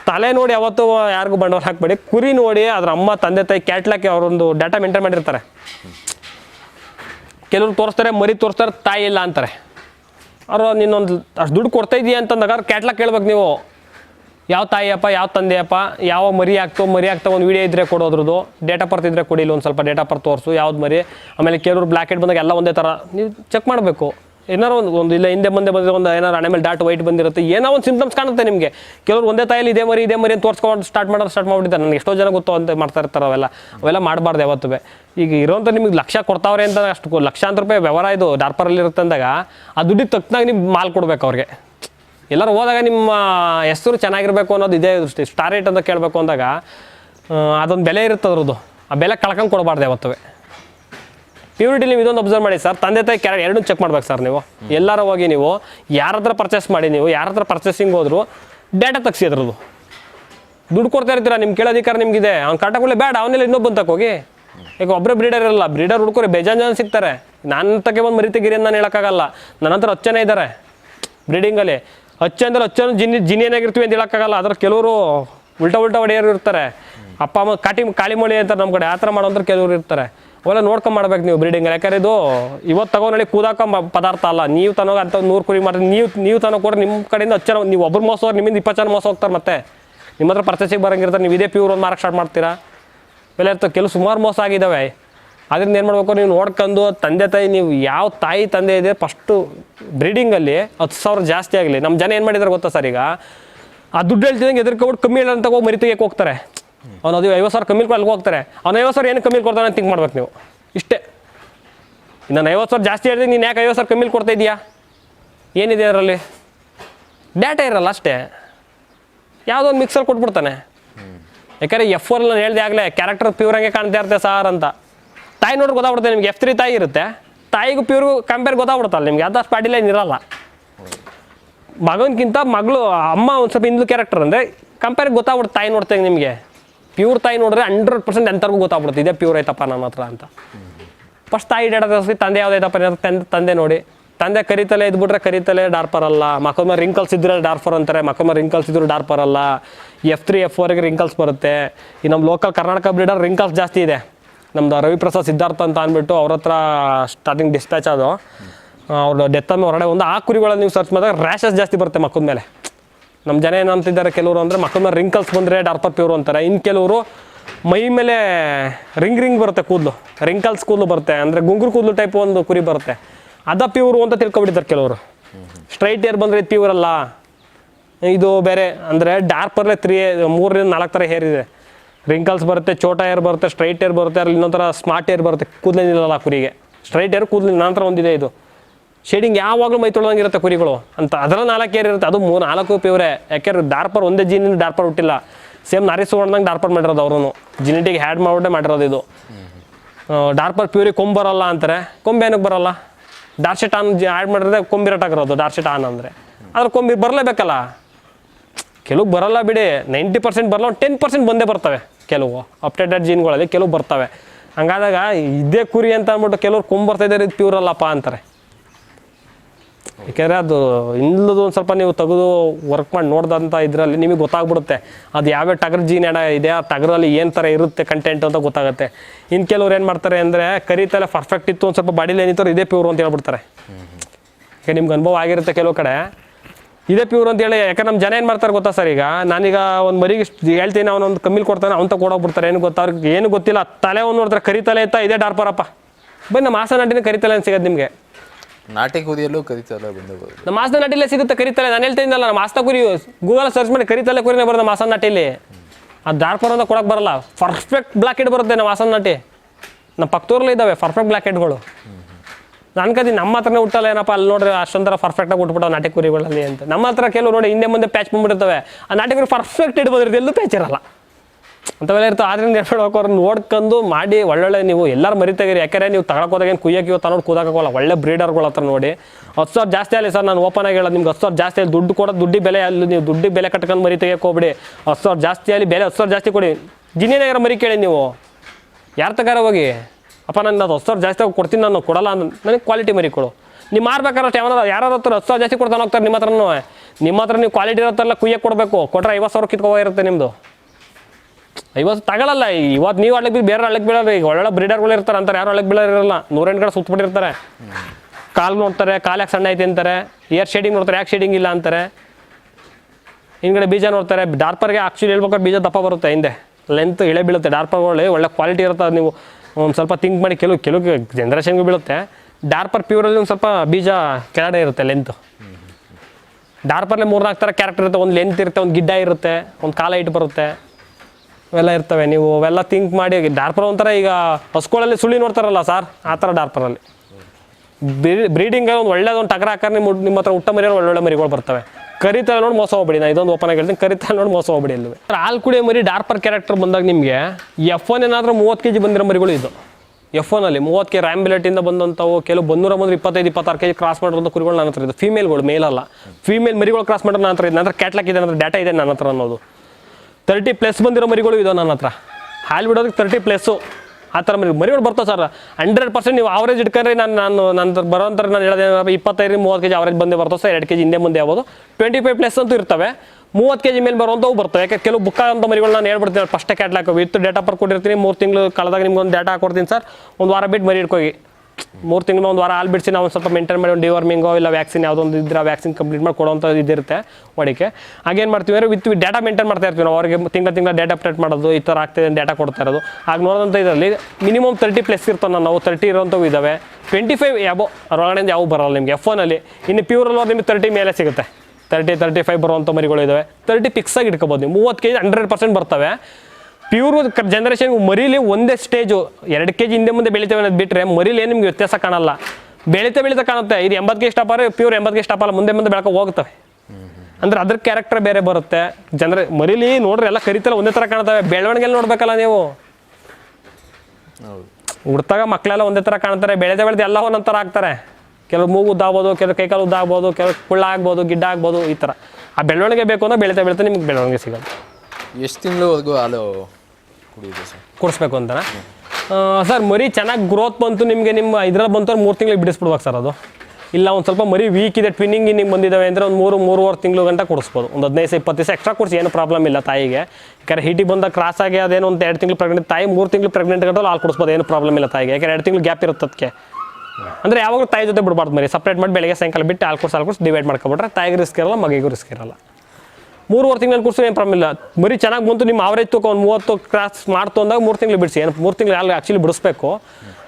ತಲೆ ನೋಡಿ ಯಾವತ್ತೂ ಯಾರಿಗೂ ಬಂಡವಾಳ ಹಾಕ್ಬೇಡಿ. ಕುರಿ ನೋಡಿ ಅದ್ರ ಅಮ್ಮ, ತಂದೆ, ತಾಯಿ ಕ್ಯಾಟ್ಲಾಕಿ ಅವರೊಂದು ಡಾಟಾ ಮೇಂಟೈನ್ ಮಾಡಿರ್ತಾರೆ. ಕೆಲವ್ರು ತೋರಿಸ್ತಾರೆ, ಮರಿ ತೋರಿಸ್ತಾರೆ, ತಾಯಿ ಇಲ್ಲ ಅಂತಾರೆ. ಅವ್ರು ನಿನ್ನೊಂದು ಅಷ್ಟು ದುಡ್ಡು ಕೊಡ್ತಾ ಇದೀಯ ಅಂತಂದಾಗ ಕ್ಯಾಟ್ಲಾಗ್ ಕೇಳ್ಬೇಕು ನೀವು. ಯಾವ ತಾಯಿಯಪ್ಪ, ಯಾವ ತಂದೆಯಪ್ಪ, ಯಾವ ಮರಿ ಆಗ್ತೋ, ಮರಿ ಆಗ್ತಾ ಒಂದು ವಿಡಿಯೋ ಇದ್ರೆ ಕೊಡೋದ್ರದ್ದು ಡೇಟಾ ಬರ್ತ್ ಇದ್ರೆ ಕೊಡಿ ಒಂದು ಸ್ವಲ್ಪ ಡೇಟಾ ಪರ್ತ್ ತೋರಿಸು, ಯಾವ್ದು ಮರಿ. ಆಮೇಲೆ ಕೆಲವರು ಬ್ಲ್ಯಾಕೆಟ್ ಬಂದಾಗ ಎಲ್ಲ ಒಂದೇ ಥರ ನೀವು ಚೆಕ್ ಮಾಡಬೇಕು. ಏನಾರು ಒಂದು ಒಂದು ಇಲ್ಲ, ಹಿಂದೆ ಮುಂದೆ ಬಂದಿರೋ ಒಂದು ಏನಾರು ಹಣೆ ಡಾಟ್ ವೈಟ್ ಬಂದಿರುತ್ತೆ, ಏನೋ ಒಂದು ಸಿಂಪ್ಟಮ್ಸ್ ಕಾಣುತ್ತೆ ನಿಮಗೆ. ಕೆಲವರು ಒಂದೇ ತಾಯಲ್ಲಿ ಇದೇ ಮರಿ ಇದೇ ಮರಿ ಅಂತ ತೋರಿಸ್ಕೊಂಡು ಸ್ಟಾರ್ಟ್ ಮಾಡೋದು ಸ್ಟಾರ್ಟ್ ಮಾಡ್ಬಿಟ್ಟಿದ್ದಾರೆ. ನನಗೆ ಎಷ್ಟೋ ಜನ ಗೊತ್ತು ಅಂತ ಮಾಡ್ತಾ ಇರ್ತಾರೆ ಅವೆಲ್ಲ. ಅವೆಲ್ಲ ಮಾಡಬಾರ್ದು ಯಾವತ್ತೂ ಈಗ ಇರೋಂಥ ನಿಮಗೆ ಲಕ್ಷ ಕೊಡ್ತಾವ್ರೆ ಅಂತ ಅಷ್ಟು ಲಕ್ಷಾಂತರ ರೂಪಾಯಿ ವ್ಯವಹಾರ ಇದು ಡಾರ್ಪರಲ್ಲಿ ಇರುತ್ತೆ ಅಂದಾಗ, ಆ ದುಡ್ಡಿಗೆ ತಕ್ಕನಾಗಿ ನೀವು ಮಾಲ್ ಕೊಡ್ಬೇಕು ಅವ್ರಿಗೆ. ಎಲ್ಲರೂ ಹೋದಾಗ ನಿಮ್ಮ ಹೆಸರು ಚೆನ್ನಾಗಿರ್ಬೇಕು ಅನ್ನೋದು ಇದೇ ದೃಷ್ಟಿ. ಸ್ಟಾರ್ ರೇಟ್ ಅಂತ ಕೇಳಬೇಕು ಅಂದಾಗ ಅದೊಂದು ಬೆಲೆ ಇರುತ್ತೆ ಅದ್ರದ್ದು. ಆ ಬೆಲೆ ಕಳ್ಕೊಂಡು ಕೊಡಬಾರ್ದು ಯಾವತ್ತೂ. ಪ್ಯೂರಿಟಿ ನೀವು ಇದೊಂದು ಅಬ್ಸರ್ವ್ ಮಾಡಿ ಸರ್. ತಂದೆ ತಾಯಿ ಕ್ಯಾರೆಟ್ ಎರಡನ್ನೂ ಚೆಕ್ ಮಾಡ್ಬೇಕು ಸರ್ ನೀವು. ಎಲ್ಲರೂ ಹೋಗಿ ನೀವು ಯಾರ ಹತ್ರ ಪರ್ಚೇಸ್ ಮಾಡಿ ನೀವು ಯಾರ ಹತ್ರ ಪರ್ಚೇಸಿಂಗ್ ಹೋದ್ರು ಡೇಟಾ ತೆಗ್ಸಿ ಅದ್ರದ್ದು. ದುಡ್ಡು ಕೊಡ್ತಾ ಇರ್ತೀರಾ? ನಿಮ್ಮ ಕೇಳೋದಿಕಾರ ನಿಮಗಿದೆ. ಅವ್ನು ಕಟ್ಟಕೊಳ್ಳಿ ಬೇಡ ಅವನೆಲ್ಲ ಇನ್ನೊಬ್ಬ ಹೋಗಿ? ಈಗ ಒಬ್ಬರೇ ಬ್ರೀಡರ್ ಇರಲ್ಲ. ಬ್ರೀಡರ್ ಹುಡ್ಕೋರಿ ಬೇಜಾನ್ ಜನ ಸಿಗ್ತಾರೆ. ನನ್ನ ತಕ್ಕೆ ಒಂದು ಮರಿ ಅಂತ ನಾನು ಹೇಳೋಕ್ಕಾಗಲ್ಲ. ನನ್ನ ಹತ್ರ ಹತ್ತು ಜನ ಇದ್ದಾರೆ ಬ್ರೀಡಿಂಗಲ್ಲಿ ಹಚ್ಚ ಅಂದ್ರೆ ಹಚ್ಚ ಜಿನ್ ಏನಾಗಿರ್ತೀವಿ ಅಂತ ಹೇಳೋಕ್ಕಾಗಲ್ಲ. ಅದ್ರ ಕೆಲವರು ಉಲ್ಟಾ ಉಲ್ಟಾ ಹೊಡೆಯೋರು ಇರ್ತಾರೆ. ಅಪ್ಪ ಅಮ್ಮ ಕಾಟಿ ಕಾಳಿ ಅಂತ ನಮ್ಮ ಕಡೆ ಆ ಥರ ಮಾಡೋಂಥ ಕೆಲವರು ಇರ್ತಾರೆ. ಅವೆಲ್ಲ ನೋಡ್ಕೊಂಡು ಮಾಡ್ಬೇಕು ನೀವು ಬ್ರೀಡಿಂಗ್. ಯಾಕಂದ್ರೆ ಇದು ಇವತ್ತು ತಗೊಂಡು ಕೂದಾಕ ಪದಾರ್ಥ ಅಲ್ಲ. ನೀವು ತನಗ ಅಂತ ನೂರು ಕುರಿ ಮಾಡಿ ನೀವು ನೀವು ತನೋ ಕೊಡ್ರಿ ನಿಮ್ಮ ಕಡೆಯಿಂದ ಹತ್ತು ಜನ ನೀವು ಒಬ್ಬರು ಮೋಸ ಹೋಗಿ ನಿಮ್ಮಿಂದ ಇಪ್ಪತ್ತು ಜನ ಮೋಸ ಹೋಗ್ತಾರೆ ಮತ್ತೆ. ನಿಮ್ಮ ಹತ್ರ ಪರ್ಚೇಸಿಗೆ ಬರೋಂಗಿರ್ತಾರೆ ನೀವು ಇದೇ ಪ್ಯೂರ್ ಒಂದು ಮಾರ್ಕ್ ಸ್ಟಾರ್ಟ್ ಮಾಡ್ತೀರಾ? ಬೆಲೆ ಇರ್ತವೆ ಕೆಲವು ಸುಮಾರು ಮೋಸ ಆಗಿದ್ದಾವೆ ಅದರಿಂದ ಏನು ಮಾಡಬೇಕು, ನೀವು ನೋಡ್ಕೊಂಡು ತಂದೆ ತಾಯಿ, ನೀವು ಯಾವ ತಾಯಿ ತಂದೆ ಇದೆ ಫಸ್ಟು ಬ್ರೀಡಿಂಗಲ್ಲಿ ಹತ್ತು ಸಾವಿರ ಜಾಸ್ತಿ ಆಗಲಿ. ನಮ್ಮ ಜನ ಏನು ಮಾಡಿದಾರೆ ಗೊತ್ತಾ ಸರ್ ಈಗ? ಆ ದುಡ್ಡು ಹೇಳ್ತಿದಂಗೆ ಎದುರ್ಕೊಬಿಟ್ಟು ಕಮ್ಮಿ ಇಲ್ಲ ಅಂತ ಹೋಗಿ ಮರಿ ಹೋಗ್ತಾರೆ. ಅವ್ನು ಅದು ಐವತ್ತು ಸಾವಿರ ಕಮ್ಮಿ ಅಲ್ಲಿ ಹೋಗ್ತಾರೆ. ಅವ್ನು ಐವತ್ತು ಸಾವಿರ ಏನು ಕಮ್ಮಿ ಕೊಡ್ತಾನೆ ಅಂತ ಥಿಂಕ್ ಮಾಡ್ಬೇಕು ನೀವು. ಇಷ್ಟೇ. ನಾನು ಐವತ್ತು ಸಾವಿರ ಜಾಸ್ತಿ ಹೇಳಿದ್ರೆ ನೀನು ಯಾಕೆ ಐವತ್ತು ಸಾವಿರ ಕಮ್ಮಿ ಕೊಡ್ತಾ ಇದೀಯಾ? ಏನಿದೆ ಅದರಲ್ಲಿ? ಡೇಟಾ ಇರಲ್ಲ ಅಷ್ಟೇ. ಯಾವುದೋ ಒಂದು ಮಿಕ್ಸರ್ ಕೊಟ್ಬಿಡ್ತಾನೆ. ಯಾಕಂದರೆ ಎಫ್ ನಾನು ಹೇಳ್ದೆ ಆಗಲೇ ಕ್ಯಾರೆಕ್ಟರ್ ಪ್ಯೂರ್ ಹಂಗೆ ಕಾಣ್ತಾ ಇರುತ್ತೆ ಸಾರ್ ಅಂತ. ತಾಯಿ ನೋಡಿ ಗೊತ್ತಾಗ್ಬಿಡುತ್ತೆ, ನಿಮ್ಗೆ ಎಫ್ ತ್ರೀ ತಾಯಿ ಇರುತ್ತೆ. ತಾಯಿಗೂ ಪ್ಯೂರ್ಗೂ ಕಂಪೇರ್ ಗೊತ್ತಾಗ್ಬಿಡುತ್ತಲ್ಲ, ನಿಮ್ಗೆ ಅದು ಲೈನ್ ಇರಲ್ಲ. ಮಗನ್ಕಿಂತ ಮಗಳು, ಅಮ್ಮ ಒಂದು ಸ್ವಲ್ಪ ಹಿಂದೂ ಕ್ಯಾರೆಕ್ಟರ್ ಅಂದರೆ ಕಂಪೇರ್ ಗೊತ್ತಾಗ್ಬಿಡುತ್ತೆ ತಾಯಿ ನೋಡ್ತೇವೆ ನಿಮಗೆ. ಪ್ಯೂರ್ ತಾಯಿ ನೋಡಿದ್ರೆ ಹಂಡ್ರೆಡ್ ಪರ್ಸೆಂಟ್ ಎಂಥವ್ರಿಗೂ ಗೊತ್ತಾಗ್ಬಿಡುತ್ತೆ, ಇದೇ ಪ್ಯೂರ್ ಐತಪ್ಪ ನನ್ನ ಹತ್ರ ಅಂತ. ಫಸ್ಟ್ ತಾಯಿ ತೋರಿಸಿ ತಂದೆ ಯಾವುದೈತಪ್ಪ ತಂದೆ ತಂದೆ ನೋಡಿ. ತಂದೆ ಕರಿತಲೆ ಇದ್ಬಿಟ್ರೆ ಕರಿತಲೆ ಡಾರ್ಪರ್ ಅಲ್ಲ. ಮಕ್ಕಳ ಮೇಲೆ ರಿಂಕಲ್ಸ್ ಇದ್ರೆ ಡಾರ್ಫರ್ ಅಂತಾರೆ ಮಕ್ಕಳ ರಿಂಕಲ್ಸ್ ಇದ್ರು ಡಾರ್ಪರ್ ಅಲ್ಲ. ಎಫ್ ತ್ರೀ ಎಫ್ ಫೋರ್ಗೆ ರಿಂಕಲ್ಸ್ ಬರುತ್ತೆ. ಈ ನಮ್ಮ ಲೋಕಲ್ ಕರ್ನಾಟಕ ಬ್ರೀಡರ್ ರಿಂಕಲ್ಸ್ ಜಾಸ್ತಿ ಇದೆ. ನಮ್ದು ರವಿಪ್ರಸಾದ್ ಸಿದ್ಧಾರ್ಥ ಅಂತ ಅಂದ್ಬಿಟ್ಟು ಅವ್ರ ಹತ್ರ ಸ್ಟಾರ್ಟಿಂಗ್ ಡಿಸ್ಪ್ಯಾಚ್ ಅದು. ಅವ್ರ ಡೆತ್ ಅಮ್ಮ ಹೊರಗಡೆ ಒಂದು ಆ ಕುರಿಗಳಲ್ಲಿ ನೀವು ಸರ್ಚ್ ಮಾಡಿದಾಗ ರ್ಯಾಷಸ್ ಜಾಸ್ತಿ ಬರುತ್ತೆ ಮಕ್ಕದ ಮೇಲೆ. ನಮ್ಮ ಜನ ಏನಂತಿದ್ದಾರೆ ಕೆಲವರು ಅಂದರೆ ಮಕ್ಕಳ ಮೇಲೆ ರಿಂಕಲ್ಸ್ ಬಂದರೆ ಡಾರ್ಪರ್ ಪ್ಯೂರ್ ಅಂತಾರೆ. ಇನ್ನು ಕೆಲವರು ಮೈ ಮೇಲೆ ರಿಂಗ್ ರಿಂಗ್ ಬರುತ್ತೆ ಕೂದಲು. ರಿಂಕಲ್ಸ್ ಕೂದಲು ಬರುತ್ತೆ. ಅಂದರೆ ಗುಂಗುರು ಕೂದಲು ಟೈಪ್ ಒಂದು ಕುರಿ ಬರುತ್ತೆ. ಅದ ಪ್ಯೂರು ಅಂತ ತಿಳ್ಕೊಬಿಟ್ಟಿದ್ದಾರೆ ಕೆಲವರು. ಸ್ಟ್ರೈಟ್ ಏರ್ ಬಂದರೆ ಇದು ಪ್ಯೂರ್ ಇದು ಬೇರೆ. ಅಂದರೆ ಡಾರ್ಪರ್ಲೆ ತ್ರೀ ಮೂರರಿಂದ ನಾಲ್ಕು ಥರ ಹೇರ್ ಇದೆ. ರಿಂಕಲ್ಸ್ ಬರುತ್ತೆ ಚೋಟ ಏರ್ ಬರುತ್ತೆ ಸ್ಟ್ರೈಟ್ ಏರ್ ಬರುತ್ತೆ ಅಲ್ಲಿ ಇನ್ನೊಂಥರ ಸ್ಮಾರ್ಟ್ ಏರ್ ಬರುತ್ತೆ. ಕೂದಲೇ ನಿಲ್ಲಲ್ಲ ಕುರಿಗೆ. ಸ್ಟ್ರೈಟ್ ಏರ್ ಕೂದಲು ನಂತರ ಒಂದಿದೆ ಇದು. ಶೇಡಿಂಗ್ ಯಾವಾಗಲೂ ಮೈ ತೊಳೆದಂಗಿರುತ್ತೆ ಕುರಿಗಳು. ಅಂತ ಅದರ ನಾಲ್ಕು ಏರ್ ಇರುತ್ತೆ. ಅದು ಮೂರು ನಾಲ್ಕು ಪೇವ್ರೆ ಯಾಕೆಂದ್ರೆ ಡಾರ್ಪರ್ ಒಂದೇ ಜೀನಿನ ಡಾರ್ಪರ್ ಹುಟ್ಟಿಲ್ಲ. ಸೇಮ್ ನಾರಿ ಸುವರ್ಣಂಗೆ ಡಾರ್ಪರ್ ಮಾಡಿರೋದು ಅವ್ರೂ ಜಿನೆಟಿಕ್ ಹ್ಯಾಡ್ ಮಾಡ್ಬಿಟ್ಟೆ ಮಾಡಿರೋದು ಇದು. ಡಾರ್ಪರ್ ಪ್ಯೂರಿ ಕೊಂಬ್ ಬರಲ್ಲ ಅಂತಾರೆ. ಕೊಂಬ್ ಏನಕ್ಕೆ ಬರಲ್ಲ? ಡಾರ್ಶೆಟ್ ಆನ್ ಆ್ಯಡ್ ಮಾಡಿದ್ರೆ ಕೊಂಬಿರಟಾಗಿರೋದು ಡಾರ್ಶೆಟ್ ಆನ್ ಅಂದರೆ. ಆದ್ರೆ ಕೊಂಬಿ ಬರಲೇಬೇಕಲ್ಲ. ಕೆಲವು ಬರಲ್ಲ ಬಿಡಿ. ನೈಂಟಿ ಪರ್ಸೆಂಟ್ ಬರಲ್ಲ ಒಂದು ಟೆನ್ ಪರ್ಸೆಂಟ್ ಬಂದೇ ಬರ್ತವೆ. ಕೆಲವು ಅಪ್ಡೇಟೆಡ್ ಜೀನ್ಗಳಲ್ಲಿ ಕೆಲವು ಬರ್ತವೆ. ಹಂಗಾದಾಗ ಇದೇ ಕುರಿ ಅಂತ ಅಂದ್ಬಿಟ್ಟು ಕೆಲವ್ರು ಕೊಂಬ್ ಬರ್ತಾ ಇದ್ದಾರೆ ಇದು ಪ್ಯೂರ್ ಅಲ್ಲಪ್ಪ ಅಂತಾರೆ. ಯಾಕೆಂದರೆ ಅದು ಇಲ್ಲದು ಒಂದು ಸ್ವಲ್ಪ ನೀವು ತೆಗೆದು ವರ್ಕ್ ಮಾಡಿ ನೋಡ್ದಂಥ ಇದರಲ್ಲಿ ನಿಮಗೆ ಗೊತ್ತಾಗ್ಬಿಡುತ್ತೆ. ಅದು ಯಾವ್ಯಾವ ಟಗರ್ ಜೀನ್ ಎಡ ಇದೆ ಆ ಟಗರಲ್ಲಿ ಏನು ಥರ ಇರುತ್ತೆ ಕಂಟೆಂಟ್ ಅಂತ ಗೊತ್ತಾಗುತ್ತೆ. ಇನ್ನು ಕೆಲವ್ರು ಏನು ಮಾಡ್ತಾರೆ ಅಂದರೆ ಕರಿತಲೆ ಪರ್ಫೆಕ್ಟ್ ಇತ್ತು ಒಂದು ಸ್ವಲ್ಪ ಬಾಡಿಲಿ ಏನಿತ್ತು ಇದೇ ಪ್ಯೂರ್ ಅಂತ ಹೇಳ್ಬಿಡ್ತಾರೆ. ಈಗ ನಿಮ್ಗೆ ಅನುಭವ ಆಗಿರುತ್ತೆ ಕೆಲವು ಕಡೆ. ಇದೇ ಪ್ಯೂರ್ ಅಂತ ಹೇಳಿ ಯಾಕಂದ್ರೆ ನಮ್ಮ ಜನ ಏನು ಮಾಡ್ತಾರೆ ಗೊತ್ತಾ ಸರ್ ಈಗ? ನಾನೀಗ ಒಂದು ಮರಿಗೆ ಹೇಳ್ತೀನಿ ಹೇಳ್ತೀನಿ ಅವನೊಂದು ಕಮ್ಮಿಲಿ ಕೊಡ್ತಾನೆ ಅವ್ನು ಬಿಡ್ತಾರೆ ಏನು ಗೊತ್ತಾ ಅವ್ರಿಗೆ ಏನು ಗೊತ್ತಿಲ್ಲ. ತಲೆ ಒಂದು ನೋಡಿದ್ರೆ ಕರಿತಲೆ ಅಂತ ಇದೇ ಡಾರ್ಪರಪ್ಪ ಬನ್ನಿ ನಮ್ಮ ಹಾಸನ ನಾಟಿನ ಕರಿತಲೆ ಅಂತ ಸಿಗೋದು ನಿಮಗೆ. ನಾಟಿ ಕುದಿಯಲ್ಲೂ ಕರಿತಲೆ ಬಂದು ನಮ್ಮ ಹಾಸನ ನಾಟಿಲೇ ಸಿಗುತ್ತೆ ಕರಿತಲೆ ನಾನು ಹೇಳ್ತಿದ್ದಲ್ಲ ನಮ್ಮ ಹಾಸನ ಕುರಿ ಗೂಗಲ್ ಸರ್ಚ್ ಮಾಡಿ ಕರಿತಲೆ ಕುರಿನೇ ಬರೋದು ನಮ್ಮ ಹಾಸನ ನಾಟಿಲಿ. ಅದು ಡಾರ್ಪರ್ ಅಂತ ಕೊಡಕ್ಕೆ ಬರಲ್ಲ ಪರ್ಫೆಕ್ಟ್ ಬ್ಲಾಕ್ ಹೆಡ್ ಬರುತ್ತೆ ನಮ್ಮ ಹಾಸನ ನಾಟಿ. ನಮ್ಮ ಪಕ್ಕದೂರಲ್ಲೇ ಇದ್ದಾವೆ ಪರ್ಫೆಕ್ಟ್ ಬ್ಲಾಕ್ ಹೆಡ್ಗಳು ನಾನು ಕದಿ ನಮ್ಮ ಹತ್ರನೇ ಹುಟ್ಟಲ್ಲ ಏನಪ್ಪ? ಅಲ್ಲಿ ನೋಡ್ರಿ ಅಷ್ಟೊಂದರ ಪರ್ಫೆಕ್ಟಾಗಿ ಉಟ್ಬಿಟ್ಟು ನಾಟಕ ಕುರಿಗಳಲ್ಲಿ ಅಂತ. ನಮ್ಮ ಹತ್ರ ಕೆಲವು ನೋಡಿ ಹಿಂದೆ ಮುಂದೆ ಪ್ಯಾಚ್ ಬಂದ್ಬಿಟ್ಟಿರ್ತವೆ. ಆ ನಾಟಿ ಕುರಿ ಪರ್ಫೆಕ್ಟ್ ಇಟ್ಟು ಬಂದಿರುತ್ತೆ, ಎಲ್ಲೂ ಪ್ಯಾಚ್ ಇರಲ್ಲ. ಅಂಥವೆಲ್ಲ ಇರ್ತವೆ. ಆದ್ರಿಂದ ಎರಡು ಮಾಡ್ಬೇಕು ನೋಡ್ಕೊಂಡು ಮಾಡಿ, ಒಳ್ಳೊಳ್ಳೆ ನೀವು ಎಲ್ಲರೂ ಮರಿತಾಗಿರಿ. ಯಾಕಂದರೆ ನೀವು ತಗೊಳಕೋದಾಗ ಏನು ಕುಯ್ಯಕ್ಕೆ ಇವತ್ತು ತಗೊಂಡು ಕೂದಾಕೋಲ್ಲ ಒಳ್ಳೆ ಬ್ರೀಡರ್ಗಳ ಹತ್ರ ನೋಡಿ. ಹತ್ತು ಸಾವಿರ ಜಾಸ್ತಿ ಆಗಲಿ ಸರ್, ನಾನು ಓಪನ್ ಆಗಿ ಹೇಳೋದು ನಿಮ್ಗೆ ಹತ್ತು ಸಾವಿರ ಜಾಸ್ತಿ ಆಗಲಿ. ದುಡ್ಡು ಕೊಡೋದು ದುಡ್ಡಿ ಬೆಲೆ ಅಲ್ಲಿ ನೀವು ದುಡ್ಡಿ ಬೆಲೆ ಕಟ್ಕೊಂಡು ಮರಿ ಹೋಗ್ಬಿಡಿ. ಹತ್ತು ಸಾವಿರ ಜಾಸ್ತಿ ಆಗಲಿ, ಬೆಲೆ ಹತ್ತು ಸಾವಿರ ಜಾಸ್ತಿ ಕೊಡಿ. ಜಿನಿಯನಾಗಾರ ಮರಿ ಕೇಳಿ ನೀವು? ಯಾರ ತಗಾರ ಹೋಗಿ? ಅಪ್ಪ ನಾನು ಅದು ಹತ್ತು ಸಾವಿರ ಜಾಸ್ತಿ ಆಗಿ ಕೊಡ್ತೀನಿ, ನಾನು ಕೊಡಲ್ಲ ನನಗೆ ಕ್ವಾಲಿಟಿ ಮರಿ ಕೊಡು. ನೀವು ಮಾರ್ಬೇಕಾದ್ರೆ ಯಾರು ಹತ್ರ ಹತ್ತು ಸಾವಿರ ಜಾಸ್ತಿ ಕೊಡ್ತಾನೆ ಹೋಗ್ತಾರೆ ನಿಮ್ಮ ಹತ್ರನೂ. ನಿಮ್ಮ ಹತ್ರ ನೀವು ಕ್ವಾಲಿಟಿ ಇರುತ್ತಲ್ಲ ಕುಯ್ಯಕ್ಕೆ ಕೊಡಬೇಕು. ಕೊಟ್ಟರೆ ಐವತ್ತು ಸಾವಿರ ಕಿತ್ಕೋ ಇರುತ್ತೆ ನಿಮ್ಮದು ಐವತ್ತು ತಗೊಳ್ಳಲ್ಲ ಇವತ್ತು ನೀವು ಹಳ್ಳಕ್ಕೆ ಬೇರೆ ಹಳ್ಳಕ್ಕೆ ಬೀಳಲ್ಲ ಈಗ ಒಳ್ಳೆ ಬ್ರೀಡರ್ಗಳು ಇರ್ತಾರೆ ಅಂತಾರೆ, ಯಾರು ಹಳ್ಳಕ್ಕೆ ಬೀಳೋರಿರಲ್ಲ ನೂರೆಂಟು ಕಡೆ ಸುತ್ತಬಿಟ್ಟಿರ್ತಾರೆ ಕಾಲು ನೋಡ್ತಾರೆ, ಕಾಲು ಯಾಕೆ ಸಣ್ಣ ಐತೆ ಅಂತಾರೆ. ಏರ್ ಶೇಡಿಂಗ್ ನೋಡ್ತಾರೆ, ಯಾಕೆ ಶೇಡಿಂಗ್ ಇಲ್ಲ ಅಂತಾರೆ. ಹಿಂದ್ಗಡೆ ಬೀಜ ನೋಡ್ತಾರೆ. ಡಾರ್ಪರ್ಗೆ ಆಕ್ಚುಲಿ ಹೇಳ್ಬೇಕಾದ್ರೆ ಬೀಜ ದಪ್ಪ ಬರುತ್ತೆ ಹಿಂದೆ. ಲೆಂತ್ ಇಳೆ ಬೀಳುತ್ತೆ. ಡಾರ್ಪರ್ಗಳು ಒಳ್ಳೆ ಕ್ವಾಲಿಟಿ ಇರುತ್ತೆ. ನೀವು ಒಂದು ಸ್ವಲ್ಪ ಥಿಂಕ್ ಮಾಡಿ ಕೆಲವು ಕೆಲವು ಜನ್ರೇಷನ್ಗೂ ಬೀಳುತ್ತೆ. ಡಾರ್ಪರ್ ಪ್ಯೂರಲ್ಲಿ ಒಂದು ಸ್ವಲ್ಪ ಬೀಜ ಕೆಳಗಡೆ ಇರುತ್ತೆ ಲೆಂತ್ ಡಾರ್ಪರ್ಲೆ ಮೂರ್ನಾಲ್ಕು ಥರ ಕ್ಯಾರೆಕ್ಟರ್ ಇರುತ್ತೆ. ಒಂದು ಲೆಂತ್ ಇರುತ್ತೆ, ಒಂದು ಗಿಡ್ಡ ಇರುತ್ತೆ, ಒಂದು ಕಾಲ ಇಟ್ಟು ಬರುತ್ತೆ. ಅವೆಲ್ಲ ಇರ್ತವೆ. ನೀವು ಅವೆಲ್ಲ ಥಿಂಕ್ ಮಾಡಿ ಡಾರ್ಪರ್ ಒಂಥರ ಈಗ ಹಸ್ಕೊಳ್ಳಲ್ಲಿ ಸುಳಿ ನೋಡ್ತಾರಲ್ಲ ಸರ್ ಆ ಥರ ಡಾರ್ಪರಲ್ಲಿ ಬ್ರೀಡಿಂಗ್ ಒಂದು ಒಳ್ಳೇದು ಒಂದು ಟಗರ ಹಾಕರ್ ನಿಮ್ಮ ನಿಮ್ಮ ಹತ್ರ ಉಟ್ಟ ಮರಿ ಒಳ್ಳೊಳ್ಳೆ ಮರಿಗಳು ಬರ್ತವೆ. ಕರಿತಲೆ ನೋಡಿ ಮೋಸ ಹೋಗ್ಬಿಡಿ. ನಾ ಇದೊಂದು ಓಪನ್ ಆಗಿ ಹೇಳ್ತೀನಿ. ನೋಡಿ ಮೋಸ ಹೋಗ್ಬೇಡಿ ಇಲ್ಲಿ ಹಾಲು ಕುಡಿಯೋ ಮರಿ ಡಾರ್ಪರ್ ಕ್ಯಾರೆಕ್ಟರ್ ಬಂದಾಗ ನಿಮಗೆ ಎಫ್ ಒನ್ ಏನಾದರೂ ಮೂವತ್ತು ಕೆ ಜಿ ಬಂದಿರೋ ಮರಿಗಳು ಇದು. ಎಫ್ ಒನಲ್ಲಿ ಮೂವತ್ತು ಕೆ ರ್ಯಾಂಬಿಲೆಟಿಂದ ಬಂದಂಥವು ಕೆಲವು ಬಂದೂರ ಬಂದ್ರೆ ಇಪ್ಪತ್ತೈದು, ಇಪ್ಪತ್ತಾರು ಕೆ ಜಿ ಕ್ರಾಸ್ ಮಾಡಿರೋಂಥ ಕುರಿಗಳು ನನ್ನ ಹತ್ರ ಇದು. ಫೀಮೇಲ್ಗಳು ಮೇಲಲ್ಲ ಫೀಮೇಲ್ ಮರಿಗಳು ಕ್ರಾಸ್ ಮಾಡೋದು ನನ್ನ ಹತ್ರ ಇದೆ. ನನ್ನ ಹತ್ರ ಕ್ಯಾಟ್ಲಾಕ್ ಇದೆ ನನ್ನ ಡಾಟಾ ಇದೆ ನನ್ನ ಹತ್ರ ಅನ್ನೋದು. ತರ್ಟಿ ಪ್ಲಸ್ ಬಂದಿರೋ ಮರಿಗಳು ಇದೆ ನನ್ನ ಹತ್ರ. ಹಾಲು ಬಿಡೋದಕ್ಕೆ ತರ್ಟಿ ಪ್ಲಸ್ಸು ಆ ಥರ ಮರಿ ಮರಿಗಳು ಬರ್ತಾವೆ ಸರ್. ಹಂಡ್ರೆಡ್ ಪರ್ಸೆಂಟ್ ನೀವು ಆವರೇಜ್ ಇಟ್ಕೊಂಡ್ರೆ ನಾನು ನಾನು ನನ್ನ ಬರೋಂಥ ನಾನು ಹೇಳೋದೇ ಇಪ್ಪತ್ತೈದು ಮೂವತ್ತು ಕೆ ಜಿ ಅವರೇಜ್ ಬಂದೇ ಬರ್ತವೆ ಸರ್. ಎರಡು ಕೆ ಜಿ ಹಿಂದೆ ಮುಂದೆ ಆಗ್ಬೋದು. ಟ್ವೆಂಟಿ ಫೈವ್ ಪ್ಲಸ್ ಅಂತೂ ಇರ್ತವೆ. ಮೂವತ್ತು ಕೆ ಜಿ ಮೇಲೆ ಬರುವಂಥವು ಬರ್ತವೆ. ಯಾಕೆ ಕೆಲವು ಬುಕ್ ಅಂತ ಮರಿಗಳು ನಾನು ಹೇಳ್ಬಿಡ್ತೀನಿ. ಫಸ್ಟ್ ಕ್ಯಾಟ್ಲಾಕ್ ಇತ್ತು ಡೇಟಾ ಪರ್ ಕೊಟ್ಟಿರ್ತೀನಿ. ಮೂರು ತಿಂಗಳು ಕಾಲದಾಗ ನಿಮ್ಗೆ ಒಂದು ಡೇಟಾ ಕೊಡ್ತೀನಿ ಸರ್. ಒಂದು ವಾರ ಬಿಟ್ಟು ಮರಿ ಇಟ್ಕೋಗಿ ಮೂರು ತಿಂಗಳು ಒಂದು ವಾರ ಹಾಲು ಬಿಡಿಸಿ ನಾವು ಸ್ವಲ್ಪ ಮೇಂಟೈನ್ ಮಾಡಿ ಒಂದು ಡಿವರ್ಮಿಂಗೋ ಇಲ್ಲ ವ್ಯಾಕ್ಸಿನ್ ಯಾವುದೊಂದು ಇದ್ರೆ ವ್ಯಾಕ್ಸಿನ್ ಕಂಪ್ಲೀಟ್ ಮಾಡಿ ಕೊಡೋವಂಥದ್ದು ಇದಿರುತ್ತೆ ಒಡಿಕೆ ಹಾಗೇನು ಮಾಡ್ತೀವಿ ಅಂದರೆ ವಿತ್ ಡೇಟಾ ಮೇಂಟೈನ್ ಮಾಡ್ತಾ ಇರ್ತೀವಿ ನಾವು. ಅವರಿಗೆ ತಿಂಗಳ ತಿಂಗಳ ಡೇಟಾ ಅಪ್ಡೇಟ್ ಮಾಡೋದು, ಈ ಥರ ಆಗ್ತಿದೆ ಡೇಟಾ ಕೊಡ್ತಾ ಇರೋದು. ಆಗ ನೋಡೋದಂಥ ಇದರಲ್ಲಿ ಮಿನಿಮಮ್ ತರ್ಟಿ ಪ್ಲಸ್ ಇರ್ತಾವೆ ನಾವು. ತರ್ಟಿ ಇರೋಂಥವು ಇದ್ದಾವೆ ಟ್ವೆಂಟಿ ಫೈವ್ ಯಾವೋ, ಅದರೊಳಗಡೆಯಿಂದ ಯಾವ ಬರೋಲ್ಲ ನಿಮಗೆ. ಎಫ್ ಒನಲ್ಲಿ ಇನ್ನು ಪ್ಯೂರಲ್ಲಿ ನಿಮಗೆ ತರ್ಟಿ ಮೇಲೆ ಸಿಗುತ್ತೆ. ತರ್ಟಿ ತರ್ಟಿ ಫೈವ್ ಬರುವಂಥ ಮರಿಗಳು ಇದ್ದಾವೆ ತರ್ಟಿ ಫಿಕ್ಸಾಗಿ ಇಟ್ಕೋಬೋದು ನೀವು. ಮೂವತ್ತು ಕೆ ಜಿ ಹಂಡ್ರೆಡ್ ಪರ್ಸೆಂಟ್ ಬರ್ತವೆ. ಪ್ಯೂರ್ ಜನರೇಷನ್ ಮರಿಲಿ ಒಂದೇ ಸ್ಟೇಜು ಎರಡು ಕೆ ಜಿ ಹಿಂದೆ ಮುಂದೆ ಬೆಳಿತೇವೆ ಅನ್ನೋದು ಬಿಟ್ಟರೆ ಮರಿಲಿ ಏನು ನಿಮ್ಗೆ ವ್ಯತ್ಯಾಸ ಕಾಣಲ್ಲ. ಬೆಳೀತಾ ಬೆಳೀತಾ ಕಾಣುತ್ತೆ. ಇದು ಎಂಬತ್ತಿಗೆ ಸ್ಟಾಪ್ ಆದರೆ ಪ್ಯೂರ್ ಎಂಬತ್ತಿಗೆ ಸ್ಟಾಪ್ ಅಲ್ಲ. ಮುಂದೆ ಮುಂದೆ ಬೆಳಕ ಹೋಗ್ತವೆ. ಅಂದ್ರೆ ಅದ್ರ ಕ್ಯಾರೆಕ್ಟರ್ ಬೇರೆ ಬರುತ್ತೆ. ಜನರ ಮರಿಲಿ ನೋಡ್ರಿ ಎಲ್ಲ ಕರಿತಲ್ಲ ಒಂದೇ ಥರ ಕಾಣ್ತವೆ. ಬೆಳವಣಿಗೆ ನೋಡ್ಬೇಕಲ್ಲ ನೀವು. ಹುಡ್ತಾಗ ಮಕ್ಕಳೆಲ್ಲ ಒಂದೇ ಥರ ಕಾಣ್ತಾರೆ. ಬೆಳೆದ ಬೆಳೆದ ಎಲ್ಲ ಒಂದೊಂದು ಥರ ಆಗ್ತಾರೆ. ಕೆಲವು ಮೂಗು ಉದ್ದಾಗ್ಬೋದು ಕೆಲವು ಕೈಕಾಲು ಉದ್ದಾಗ್ಬೋದು ಕೆಲವು ಕುಳ್ಳ ಆಗ್ಬೋದು ಗಿಡ್ಡ ಆಗ್ಬೋದು ಈ ಥರ ಆ ಬೆಳವಣಿಗೆ ಬೇಕು ಅಂದ್ರೆ ಬೆಳೀತಾ ಬೆಳೀತಾ ನಿಮ್ಗೆ ಬೆಳವಣಿಗೆ ಸಿಗೋದು ಎಷ್ಟು ತಿಂಗಳವರೆಗೂ ಹಾಲು ಕುಡಿಯುತ್ತೆ ಸರ್? ಕೊಡಿಸ್ಬೇಕು ಅಂತನಾ? ಸರ್, ಮರಿ ಚೆನ್ನಾಗಿ ಗ್ರೋತ್ ಬಂತು, ನಿಮಗೆ ನಿಮ್ಮ ಇದ್ರಲ್ಲಿ ಬಂತು ಮೂರು ತಿಂಗಳಿಗೆ ಬಿಡಿಸ್ಬಿಡ್ಬೇಕು ಸರ್ ಅದು. ಇಲ್ಲ, ಒಂದು ಸ್ವಲ್ಪ ಮರಿ ವೀಕ್ ಇದೆ ಟ್ವಿನ್ನಿಂಗ್ ಇನ್ನಿಂಗ್ ಬಂದಿದ್ದಾವೆ ಅಂದರೆ ಒಂದು ಮೂರು, ಮೂರುವರೆ ತಿಂಗಳು ಗಂಟೆ ಕೊಡಿಸ್ಬೋದು. ಒಂದು ಹದಿನೈದು, ಇಪ್ಪತ್ತು ದಿವಸ ಎಕ್ಸ್ಟ್ರಾ ಕೊಡಿಸಿ, ಏನು ಪ್ರಾಬ್ಲಮ್ ಇಲ್ಲ ತಾಯಿಗೆ. ಯಾಕಂದ್ರೆ ಹಿಟ್ಟಿಗೆ ಬಂದ ಕ್ರಾಸ್ ಆಗಿ ಅದೇನು ಒಂದು ಎರಡು ತಿಂಗಳು ಪ್ರೆಗ್ನೆಂಟ್ ತಾಯಿ ಮೂರು ತಿಂಗಳು ಪ್ರೆಗ್ನೆಂಟ್ ಗಂಟಲು ಹಾಲು ಕೊಡಿಸ್ಬೋದು, ಏನು ಪ್ರಾಬ್ಲಮ್ ಇಲ್ಲ ತಾಯಿಗೆ. ಯಾಕಂದ್ರೆ ಎರಡು ತಿಂಗಳು ಗ್ಯಾಪ್ ಇರುತ್ತೆ ಅದಕ್ಕೆ ಅಂದರೆ ಯಾವಾಗಲೂ ತಾಯಿ ಜೊತೆ ಬಿಡಬಾರ್ದು ಮರಿ. ಸಪ್ರೇಟ್ ಮಾಡಿ ಬೆಳಗ್ಗೆ ಸಾಯಂಕಾಲ ಬಿಟ್ಟು ಹಾಲು ಕೊಡಿಸಿ ಹಾಲು ಕೊಡಿಸಿ ಡಿವೈಡ್ ಮಾಡ್ಕೊಬಿಟ್ರೆ ತಾಯಿಗೆ ರಿಸ್ಕ್ ಇರಲ್ಲ, ಮಗಿಗೂ ರಿಸ್ಕ್ ಇರಲ್ಲ. ಮೂರುವರೆ ತಿಂಗಳಲ್ಲಿ ಕೂರಿಸಿದ್ರೆ ಏನು ಪ್ರಾಬ್ಲಮ್ ಇಲ್ಲ. ಮರಿ ಚೆನ್ನಾಗಿ ಬಂತು ನಿಮ್ಮ ಅವರೇಜ್ ತೂಕ ಒಂದು ಮೂವತ್ತು ಕ್ರಾಸ್ ಮಾಡ್ತು ಅಂದಾಗ ಮೂರು ತಿಂಗಳು ಬಿಡಿಸಿ. ಏನು ಮೂರು ತಿಂಗಳು ಯಾರು ಆ್ಯಕ್ಚುಲಿ ಬಿಡಿಸ್ಬೇಕು?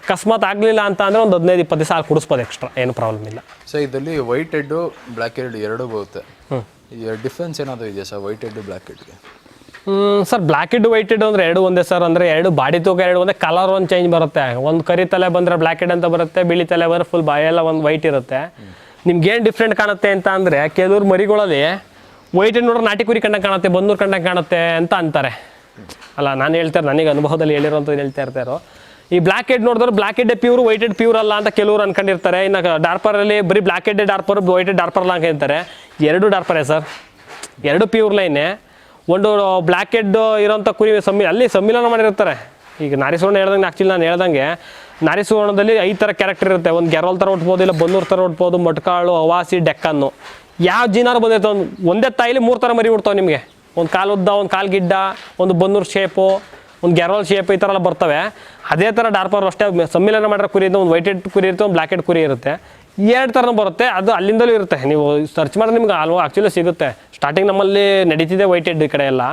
ಅಕಸ್ಮಾತ್ ಆಗಲಿಲ್ಲ ಅಂತ ಅಂದರೆ ಒಂದು ಹದಿನೈದು ಇಪ್ಪತ್ತು ದಿವಸ ಕೊಡಿಸ್ಬೋದು ಕುಡಿಸ್ಬೋದು ಎಕ್ಸ್ಟ್ರಾ ಏನು ಪ್ರಾಬ್ಲಮ್ ಇಲ್ಲ. ಸೊ ಇದರಲ್ಲಿ ವೈಟ್ ಹೆಡ್ಡು ಬ್ಲ್ಯಾಕ್ ಹೆಡ್ ಎರಡೂ ಬರುತ್ತೆ. ಈ ಡಿಫ್ರೆನ್ಸ್ ಏನಾದರೂ ಇದೆಯಾ sir white head black ಹೆಡ್ಗೆ sir black head white head ಅಂದರೆ ಎರಡು ಒಂದೇ ಸರ್. ಅಂದರೆ ಎರಡು ಬಾಡಿ ತೂಕ ಎರಡು ಒಂದೇ ಕಲರ್ ಒಂದು ಚೇಂಜ್ ಬರುತ್ತೆ. ಒಂದು ಕರಿ ತಲೆ ಬಂದರೆ ಬ್ಲ್ಯಾಕ್ ಹೆಡ್ ಅಂತ ಬರುತ್ತೆ ಬಿಳಿ ತಲೆ ಬಂದರೆ ಫುಲ್ ಬಾಯೆಲ್ಲ ಒಂದು ವೈಟ್ ಇರುತ್ತೆ. ನಿಮ್ಗೆ ಏನು ಡಿಫ್ರೆಂಟ್ ಕಾಣುತ್ತೆ ಅಂತ ಅಂದರೆ ಕೆಲವ್ರು ಮರಿಗಳಲ್ಲಿ ವೈಟ್ ನೋಡ್ರೆ ನಾಟಿ ಕುರಿ ಕಂಡಂಗೆ ಕಾಣುತ್ತೆ, ಬಂದೂರು ಕಂಡಂಗೆ ಕಾಣುತ್ತೆ ಅಂತ ಅಂತಾರೆ. ಅಲ್ಲ, ನಾನು ಹೇಳ್ತಾರೆ ನನಗೆ ಅನುಭವದಲ್ಲಿ ಹೇಳಿರೋಂಥದ್ದು ಹೇಳ್ತಾ ಇರ್ತಾರೆ ಈ ಬ್ಲ್ಯಾಕ್ ಹೆಡ್ ನೋಡಿದ್ರೆ black head pure white head pure ಅಲ್ಲ ಅಂತ ಕೆಲವರು ಅನ್ಕೊಂಡಿರ್ತಾರೆ. ಇನ್ನು ಡಾರ್ಪರಲ್ಲಿ ಬರೀ black head Dorper white head Dorper ಅಲ್ಲ ಅಂತಾರೆ ಎರಡು ಡಾರ್ಪರೇ ಸರ್? ಎರಡು ಪ್ಯೂರ್ ಲೈನೇ. ಒಂದು ಬ್ಲ್ಯಾಕ್ ಹೆಡ್ ಇರೋಂಥ ಕುರಿ ಸಮ್ಮಿ ಅಲ್ಲಿ ಸಮ್ಮಿಲನ ಮಾಡಿರ್ತಾರೆ. ಈಗ ನಾರಿಸುವರ್ಣ ಹೇಳ್ದಂಗೆ ಆ್ಯಕ್ಚುಲಿ ನಾನು ಹೇಳ್ದಂಗೆ, ನಾರಿಸುವರ್ಣದಲ್ಲಿ ಐದು ಥರ ಕ್ಯಾರೆಕ್ಟರ್ ಇರುತ್ತೆ. ಒಂದು ಗೆರೋಲ್ ಥರ ಉಟ್ಬೋದು ಇಲ್ಲ ಬಂದೂರು ಥರ ಉಟ್ಬೋದು ಮೊಟ್ಕಾಳು, ಅವಾಸಿ, ಡೆಕ್ಕನ್ನು. ಯಾವ ಜೀನಾರು ಬಂದಿರ್ತವೆ ಒಂದು ಒಂದೇ ತಾಯಿಲಿ ಮೂರು ಥರ ಮರಿ ಬಿಡ್ತಾವೆ ನಿಮಗೆ. ಒಂದು ಕಾಲು ಉದ್ದ, ಒಂದು ಕಾಲು ಗಿಡ್ಡ, ಒಂದು ಬನ್ನೂರು ಶೇಪು ಒಂದು ಗೆರೋಲ್ ಶೇಪ್ ಈ ಥರ ಎಲ್ಲ ಬರ್ತವೆ. ಅದೇ ಥರ ಡಾರ್ಪರ್ ಅಷ್ಟೇ, ಸಮ್ಮಿಲನ ಮಾಡಿರೋ ಕುರಿ ಇದ್ದು ಒಂದು ವೈಟ್ ಹೆಡ್ ಕುರಿ ಇರುತ್ತೆ, ಒಂದು ಬ್ಲ್ಯಾಕ್ ಹೆಡ್ ಕುರಿ ಇರುತ್ತೆ. ಎರಡು ಥರನೂ ಬರುತ್ತೆ, ಅದು ಅಲ್ಲಿಂದಲೂ ಇರುತ್ತೆ. ನೀವು ಸರ್ಚ್ ಮಾಡಿದ್ರೆ ನಿಮ್ಗೆ ಆಲ್ವೋ ಆ್ಯಕ್ಚುಲಿ ಸಿಗುತ್ತೆ. ಸ್ಟಾರ್ಟಿಂಗ್ ನಮ್ಮಲ್ಲಿ ನಡೀತಿದೆ ವೈಟ್ ಹೆಡ್ ಈ ಕಡೆ ಎಲ್ಲ.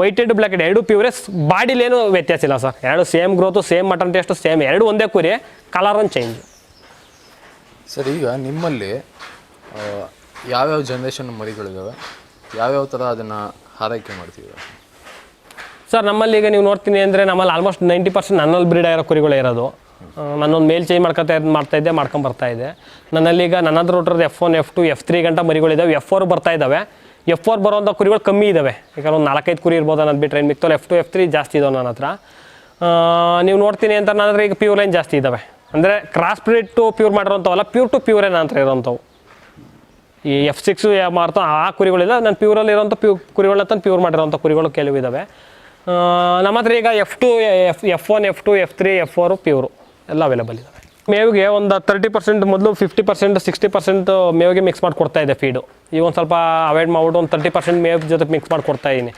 ವೈಟ್ ಹೆಡ್ ಬ್ಲ್ಯಾಕ್ ಹೆಡ್ ಎರಡು ಪ್ಯೂರೇ ಬಾಡಿಲೇನು ವ್ಯತ್ಯಾಸ ಇಲ್ಲ ಸರ್. ಎರಡು same growth same mutton taste same ಎರಡು ಒಂದೇ ಕುರಿ ಕಲರ್ ಒಂದು ಚೇಂಜ್ ಸರ್, ಈಗ ನಿಮ್ಮಲ್ಲಿ ಯಾವ್ಯಾವ ಜನ್ರೇಷನ್ ಮರಿಗಳಿದಾವೆ? ಯಾವ್ಯಾವ ಥರ ಅದನ್ನು ಆರೈಕೆ ಮಾಡ್ತೀವಿ? ಸರ್, ನಮ್ಮಲ್ಲಿ ಈಗ ನೀವು ನೋಡ್ತೀನಿ ಅಂದರೆ ನಮ್ಮಲ್ಲಿ ಆಲ್ಮೋಸ್ಟ್ ನೈಂಟಿ ಪರ್ಸೆಂಟ್ ನನ್ನಲ್ಲಿ ಬ್ರೀಡ್ ಆಗಿರೋ ಕುರಿಗಳೇ ಇರೋದು. ನಾನೊಂದು ಮೇಲ್ ಚೇಂಜ್ ಮಾಡ್ಕೊತಾ ಇದ್ದು ಮಾಡ್ತಾ ಇದ್ದೆ, ಮಾಡ್ಕೊಂಡು ಬರ್ತಾ ಇದ್ದೆ. ನನ್ನಲ್ಲಿ ಈಗ ನನ್ನ ಹತ್ರ ಹುಟ್ಟಿರೋದು F one F two F three ಗಂಟ ಮರಿಗಳಿದ್ದಾವೆ ಎಫ್ ಫೋರ್ ಬರ್ತಾ ಇದ್ದಾವೆ ಎಫ್ ಫೋರ್ ಬರೋಂಥ ಕುರಿಗಳು ಕಮ್ಮಿ ಇದ್ದಾವೆ ಈಗ ಒಂದು ನಾಲ್ಕೈದು ಕುರಿ ಇರ್ಬೋದು ಅನ್ನೋದು ಬಿಟ್ಟರೆ ಏನು ಮಿಕ್ತಲ್ಲಿ ಎಫ್ ಟು ಎಫ್ ತ್ರೀ ಜಾಸ್ತಿ ಇದಾವೆ ನನ್ನ ಹತ್ರ. ನೀವು ನೋಡ್ತೀನಿ ಅಂತ ನನ್ನ ಈಗ ಪ್ಯೂರ್ ಲೈನ್ ಜಾಸ್ತಿ ಇದ್ದಾವೆ ಅಂದರೆ ಕ್ರಾಸ್ ಬ್ರೀಡ್ ಟು ಪ್ಯೂರ್ ಮಾಡಿರೋಂಥವಲ್ಲ ಪ್ಯೂರ್ ಟು ಪ್ಯೂರೇ ನನ್ನ ಹತ್ರ ಇರೋಂಥವು. ಈ ಎಫ್ ಸಿಕ್ಸು ಮಾರ್ತಾ ಆ ಕುರಿಗಳಿಲ್ಲ ನಾನು ಪ್ಯೂರಲ್ಲಿ ಇರೋಂಥ ಪ್ಯೂ ಕುರಿಗಳನ್ನ ತಂದು ಪ್ಯೂರ್ ಮಾಡಿರೋಂಥ ಕುರಿಗಳು ಕೆಲವು ಇದ್ದಾವೆ ನಮ್ಮ ಹತ್ರ ಈಗ F two F F one F two F three F four pure ಎಲ್ಲ ಅವೈಲೇಬಲ್ ಇದ್ದಾವೆ ಮೇವಿಗೆ ಒಂದು ತರ್ಟಿ ಪರ್ಸೆಂಟ್ ಮೊದಲು ಫಿಫ್ಟಿ ಪರ್ಸೆಂಟ್ ಸಿಕ್ಸ್ಟಿ ಪರ್ಸೆಂಟ್ ಮೇವಿಗೆ ಮಿಕ್ಸ್ ಮಾಡಿ ಕೊಡ್ತಾ ಇದೆ ಫೀಡು ಈಗ ಒಂದು ಸ್ವಲ್ಪ ಅವಾಯ್ಡ್ ಮಾಡ್ಬಿಟ್ಟು ಒಂದು ತರ್ಟಿ ಪರ್ಸೆಂಟ್ ಮೇವ್ ಜೊತೆ ಮಿಕ್ಸ್ ಮಾಡಿ ಕೊಡ್ತಾ ಇದ್ದೀನಿ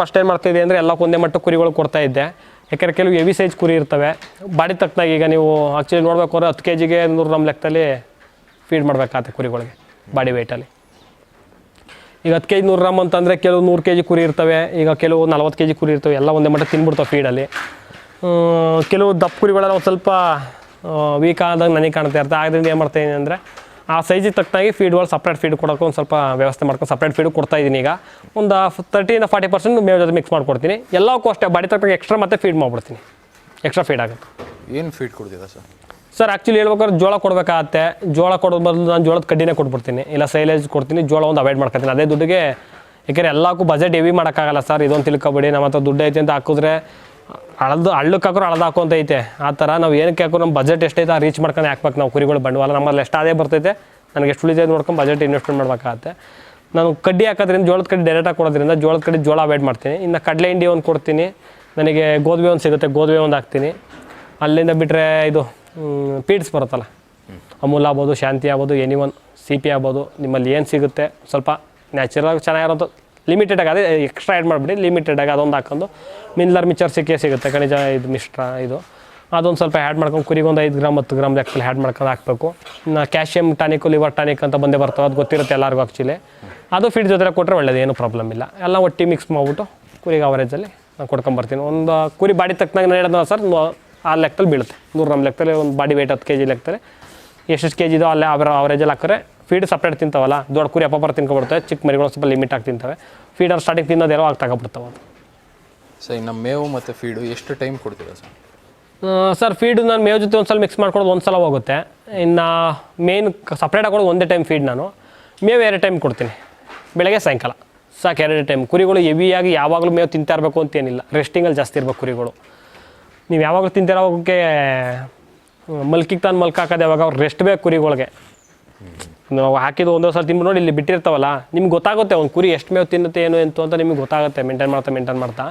ಫಸ್ಟ್ ಏನು ಮಾಡ್ತಾಯಿದೆ ಅಂದರೆ ಎಲ್ಲ ಒಂದೇ ಮಟ್ಟ ಕುರಿಗಳು ಕೊಡ್ತಾ ಇದ್ದೆ. ಯಾಕೆಂದರೆ ಕೆಲವು ಎವಿ ಸೈಜ್ ಕುರಿ ಇರ್ತವೆ. ಬಾಡಿ ತಕ್ಕನಾಗಿ ಈಗ ನೀವು ಆ್ಯಕ್ಚುಲಿ ನೋಡ್ಬೇಕು ಅಂದ್ರೆ ಹತ್ತು ಕೆ ಜಿಗೆ ನೂರು ನಮ್ಮ ಲೆಕ್ಕದಲ್ಲಿ ಫೀಡ್ ಮಾಡಬೇಕಾಗತ್ತೆ ಕುರಿಗಳಿಗೆ. ಬಾಡಿ ವೆಯ್ಟಲ್ಲಿ ಈಗ ಹತ್ತು ಕೆ ಜಿ ನೂರು ಗ್ರಾಮ್ ಅಂತಂದರೆ ಕೆಲವು ನೂರು ಕೆ ಜಿ ಕುರಿ ಇರ್ತವೆ, ಈಗ ಕೆಲವು ನಲ್ವತ್ತು ಕೆ ಜಿ ಕುರಿ ಇರ್ತವೆ, ಎಲ್ಲ ಒಂದೇ ಮಟ್ಟ ತಿನ್ಬಿಡ್ತಾವೆ ಫೀಡಲ್ಲಿ ಕೆಲವು ದಪ್ಪ ಕುರಿಗಳೆಲ್ಲ ಒಂದು ಸ್ವಲ್ಪ ವೀಕ್ ಆದಾಗ ನನಗೆ ಕಾಣ್ತಾ ಇರ್ತದೆ ಆದ್ದರಿಂದ ಏನು ಮಾಡ್ತಾಯಿದ್ದೀನಿ ಅಂದರೆ, ಆ ಸೈಜಿಗೆ ತಕ್ಕಾಗಿ ಫೀಡ್ ಒಳಗೆ ಸಪ್ರೇಟ್ ಫೀಡ್ ಕೊಡೋಕೆ ಒಂದು ಸ್ವಲ್ಪ ವ್ಯವಸ್ಥೆ ಮಾಡ್ಕೊಂಡು ಸಪ್ರೇಟ್ ಫೀಡ್ ಕೊಡ್ತಾ ಇದ್ದೀನಿ ಈಗ. ಒಂದು ತರ್ಟಿಯಿಂದ ಫಾರ್ಟಿ ಪರ್ಸೆಂಟ್ ಮೇವ್ ಜೊತೆ ಮಿಕ್ಸ್ ಮಾಡ್ಕೊಡ್ತೀನಿ. ಎಲ್ಲಕ್ಕೂ ಅಷ್ಟೇ, ಬಾಡಿ ತಕ್ಕ ಎಕ್ಸ್ಟ್ರಾ ಮತ್ತೆ ಫೀಡ್ ಮಾಡ್ಬಿಡ್ತೀನಿ. ಎಕ್ಸ್ಟ್ರಾ ಫೀಡ್ ಆಗುತ್ತೆ. ಏನು ಫೀಡ್ ಕೊಡ್ತೀರಾ ಸರ್? ಸರ್ ಆ್ಯಕ್ಚುಲಿ ಹೇಳ್ಬೇಕಾದ್ರೆ ಜೋಳ ಕೊಡಬೇಕಾಗತ್ತೆ. ಜೋಳ ಕೊಡೋದು ಬದಲು ನಾನು ಜೋಳದ ಕಡ್ಡಿನೇ ಕೊಟ್ಬಿಡ್ತೀನಿ. ಇಲ್ಲ ಸೈಲೇಜ್ ಕೊಡ್ತೀನಿ, ಜೋಳ ಒಂದು ಅವಾಯ್ಡ್ ಮಾಡ್ಕೊತೀನಿ. ಅದೇ ದುಡ್ಡಿಗೆ ಯಾಕೆಂದರೆ ಎಲ್ಲಕ್ಕೂ ಬಜೆಟ್ ಹೆವಿ ಮಾಡೋಕ್ಕಾಗಲ್ಲ ಸರ್ ಇದೊಂದು ತಿಳ್ಕೊಬೇಡಿ, ನಮ್ಮ ಹತ್ರ ದುಡ್ಡು ಐತೆ ಅಂತ ಹಾಕಿದ್ರೆ ಅಳದು ಹಳ್ಳಕ್ಕೆ ಹಾಕೋರು ಹಾಕೋ ಅಂತ ಐತೆ. ಆ ಥರ ನಾವು ಏನಕ್ಕೆ ಹಾಕೋ ನಮ್ಮ ಬಜೆಟ್ ಎಷ್ಟೈತೆ ಆ ರೀಚ್ ಮಾಡ್ಕೊಂಡು ಹಾಕ್ಬೇಕು ನಾವು ಕುರಿಗಳು ಬಂಡವಾಳ. ನಮ್ಮಲ್ಲಿ ಎಷ್ಟು ಅದೇ ಬರ್ತೈತೆ, ನನಗೆ ಎಷ್ಟು ಉಳಿತೈತೆ ನೋಡ್ಕೊಂಡು ಬಜೆಟ್ ಇನ್ವೆಸ್ಟ್ಮೆಂಟ್ ಮಾಡಬೇಕಾಗತ್ತೆ. ನಾನು ಕಡ್ಡಿ ಹಾಕೋದ್ರಿಂದ ಜೋಳದ ಕಡ್ಡಿ ಡೈರೆಕ್ಟಾಗಿ ಕೊಡೋದ್ರಿಂದ ಜೋಳದ ಕಡ್ಡಿ ಜೋಳ ಅವಾಯ್ಡ್ ಮಾಡ್ತೀನಿ. ಇನ್ನು ಕಡಲೆ ಹಿಂಡಿ ಒಂದು ಕೊಡ್ತೀನಿ. ನನಗೆ ಗೋಧಿ ಒಂದು ಸಿಗುತ್ತೆ ಗೋಧಿ ಒಂದು ಹಾಕ್ತೀನಿ. ಅಲ್ಲಿಂದ ಬಿಟ್ಟರೆ ಇದು ಪೀಡ್ಸ್ ಬರುತ್ತಲ್ಲ. ಅಮೂಲ್ ಆಗ್ಬೋದು, ಶಾಂತಿ ಆಗ್ಬೋದು ಎನಿ ಒನ್ ಸಿ ಪಿ ಆಗ್ಬೋದು, ನಿಮ್ಮಲ್ಲಿ ಏನು ಸಿಗುತ್ತೆ, ಸ್ವಲ್ಪ ನ್ಯಾಚುರಲ್ ಚೆನ್ನಾಗಿರೋದು. ಲಿಮಿಟೆಡಾಗಿ ಅದೇ ಎಕ್ಸ್ಟ್ರಾ ಆ್ಯಡ್ ಮಾಡಿಬಿಡಿ ಲಿಮಿಟೆಡಾಗಿ ಅದೊಂದು ಹಾಕೊಂಡು. ಮಿನ್ಲರ್ ಮಿಚರ್ ಸಿಕ್ಕೇ ಸಿಗುತ್ತೆ, ಖನಿಜ ಇದು ಮಿಶ್ರ ಇದು. ಅದೊಂದು ಸ್ವಲ್ಪ ಆ್ಯಡ್ ಮಾಡ್ಕೊಂಡು, ಕುರಿಗೆ ಒಂದು ಐದು ಗ್ರಾಮ್ ಹತ್ತು ಗ್ರಾಮ್ ಲೆಕ್ಕದಲ್ಲಿ ಆ್ಯಡ್ ಮಾಡ್ಕೊಂಡು ಹಾಕಬೇಕು. ಇನ್ನು ಕ್ಯಾಲ್ಶಿಯಮ್ ಟಾನಿಕ್ ಲಿವರ್ ಟಾನಿಕ್ ಅಂತ ಬಂದೇ ಬರ್ತವೆ, ಅದು ಗೊತ್ತಿರುತ್ತೆ ಎಲ್ಲರಿಗೂ ಆ್ಯಕ್ಚುಲಿ ಅದು ಫೀಡ್ ಜೊತೆ ಕೊಟ್ಟರೆ ಒಳ್ಳೇದು, ಏನು ಪ್ರಾಬ್ಲಮ್ ಇಲ್ಲ. ಎಲ್ಲ ಒಟ್ಟಿ ಮಿಕ್ಸ್ ಮಾಡ್ಬಿಟ್ಟು ಕುರಿಗೆ ಅವರೇಜಲ್ಲಿ ನಾನು ಕೊಡ್ಕೊಂಬರ್ತೀನಿ ಒಂದು, ಕುರಿ ಬಾಡಿ ತಕ್ಕನಾಗ ನಾನು ಹೇಳಿದ್ನಲ್ಲ ಸರ್ ಆ ಲೆಕ್ಕದಲ್ಲಿ ಬೀಳುತ್ತೆ. ನೂರು ಗ್ರಾಮ್ ಲೆಕ್ಕದಲ್ಲಿ ಒಂದು ಬಾಡಿ ವೆಯ್ಟ್ ಹತ್ತು ಕೆ ಜಿ ಲೆಕ್ಕದಲ್ಲಿ. ಎಷ್ಟೆಷ್ಟು ಕೆ ಜಿ ಇದೋ ಅಲ್ಲೇ ಅವರ ಅವರೇಜಲ್ಲಿ ಹಾಕಿದ್ರೆ ಫೀಡ್ ಸಪ್ರೇಟ್ ತಿಂತಾವಲ್ಲ ದೊಡ್ಡ ಕುರಿ ಅಪ್ಪ ತಿನ್ಕೊಬಿಡ್ತವೆ ಚಿಕ್ಕ ಮರಿಗಳು ಸ್ವಲ್ಪ ಲಿಮಿಟ್ ಆಗಿ ತಿಂತವೆ. ಫೀಡರ್ ಸ್ಟಾರ್ಟಿಂಗ್ ತಿನ್ನೋದೇನೋ ಆಗಿ ತಗೊಬಿಡ್ತಾವೆ ಅದು. ಸರ್ ಇನ್ನು ಮೇವು ಮತ್ತು ಫೀಡು ಎಷ್ಟು ಟೈಮ್ ಕೊಡ್ತೀರಾ ಸರ್? ಸರ್ ಫೀಡ್ ನಾನು ಮೇವು ಜೊತೆ ಒಂದು ಸಲ ಮಿಕ್ಸ್ ಮಾಡ್ಕೊಡೋದು ಒಂದು ಸಲ ಹೋಗುತ್ತೆ. ಇನ್ನು ಮೇನ್ ಸಪ್ರೇಟ್ ಹಾಕೋದು ಒಂದೇ ಟೈಮ್ ಫೀಡ್ ನಾನು. ಮೇವು ಎರಡು ಟೈಮ್ ಕೊಡ್ತೀನಿ. ಬೆಳಗ್ಗೆ ಸಾಯಂಕಾಲ. ಸಾಕು ಎರಡು ಟೈಮ್ ಕುರಿಗಳು ಹೆವಿಯಾಗಿ ಯಾವಾಗಲೂ ಮೇವು ತಿಂತಾ ಇರಬೇಕು ಅಂತೇನಿಲ್ಲ ರೆಸ್ಟಿಂಗಲ್ಲಿ ಜಾಸ್ತಿ ಇರಬೇಕು ಕುರಿಗಳು. ನೀವು ಯಾವಾಗಲೂ ಅವಕ್ಕೆ ಮಲ್ಕಿಗೆ ತಾನು ಮಲ್ಕ ಹಾಕೋದು ಯಾವಾಗ ಅವ್ರು ರೆಸ್ಟ್ ಬೇಕು ಕುರಿಗಳಿಗೆ. ನಾವು ಹಾಕಿದ್ದು ಒಂದೊಂದು ಸಲ ತಿಂದು ನೋಡಿ ಇಲ್ಲಿ ಬಿಟ್ಟಿರ್ತಾವಲ್ಲ ನಿಮ್ಗೆ ಗೊತ್ತಾಗುತ್ತೆ ಒಂದು ಕುರಿ ಎಷ್ಟು ಮೇವು ತಿನ್ನುತ್ತೆ ಏನು ಎಂತು ಅಂತ ನಿಮ್ಗೆ ಗೊತ್ತಾಗುತ್ತೆ ಮೇಂಟೈನ್ ಮಾಡ್ತಾ ಮೇಂಟೈನ್ ಮಾಡ್ತಾ.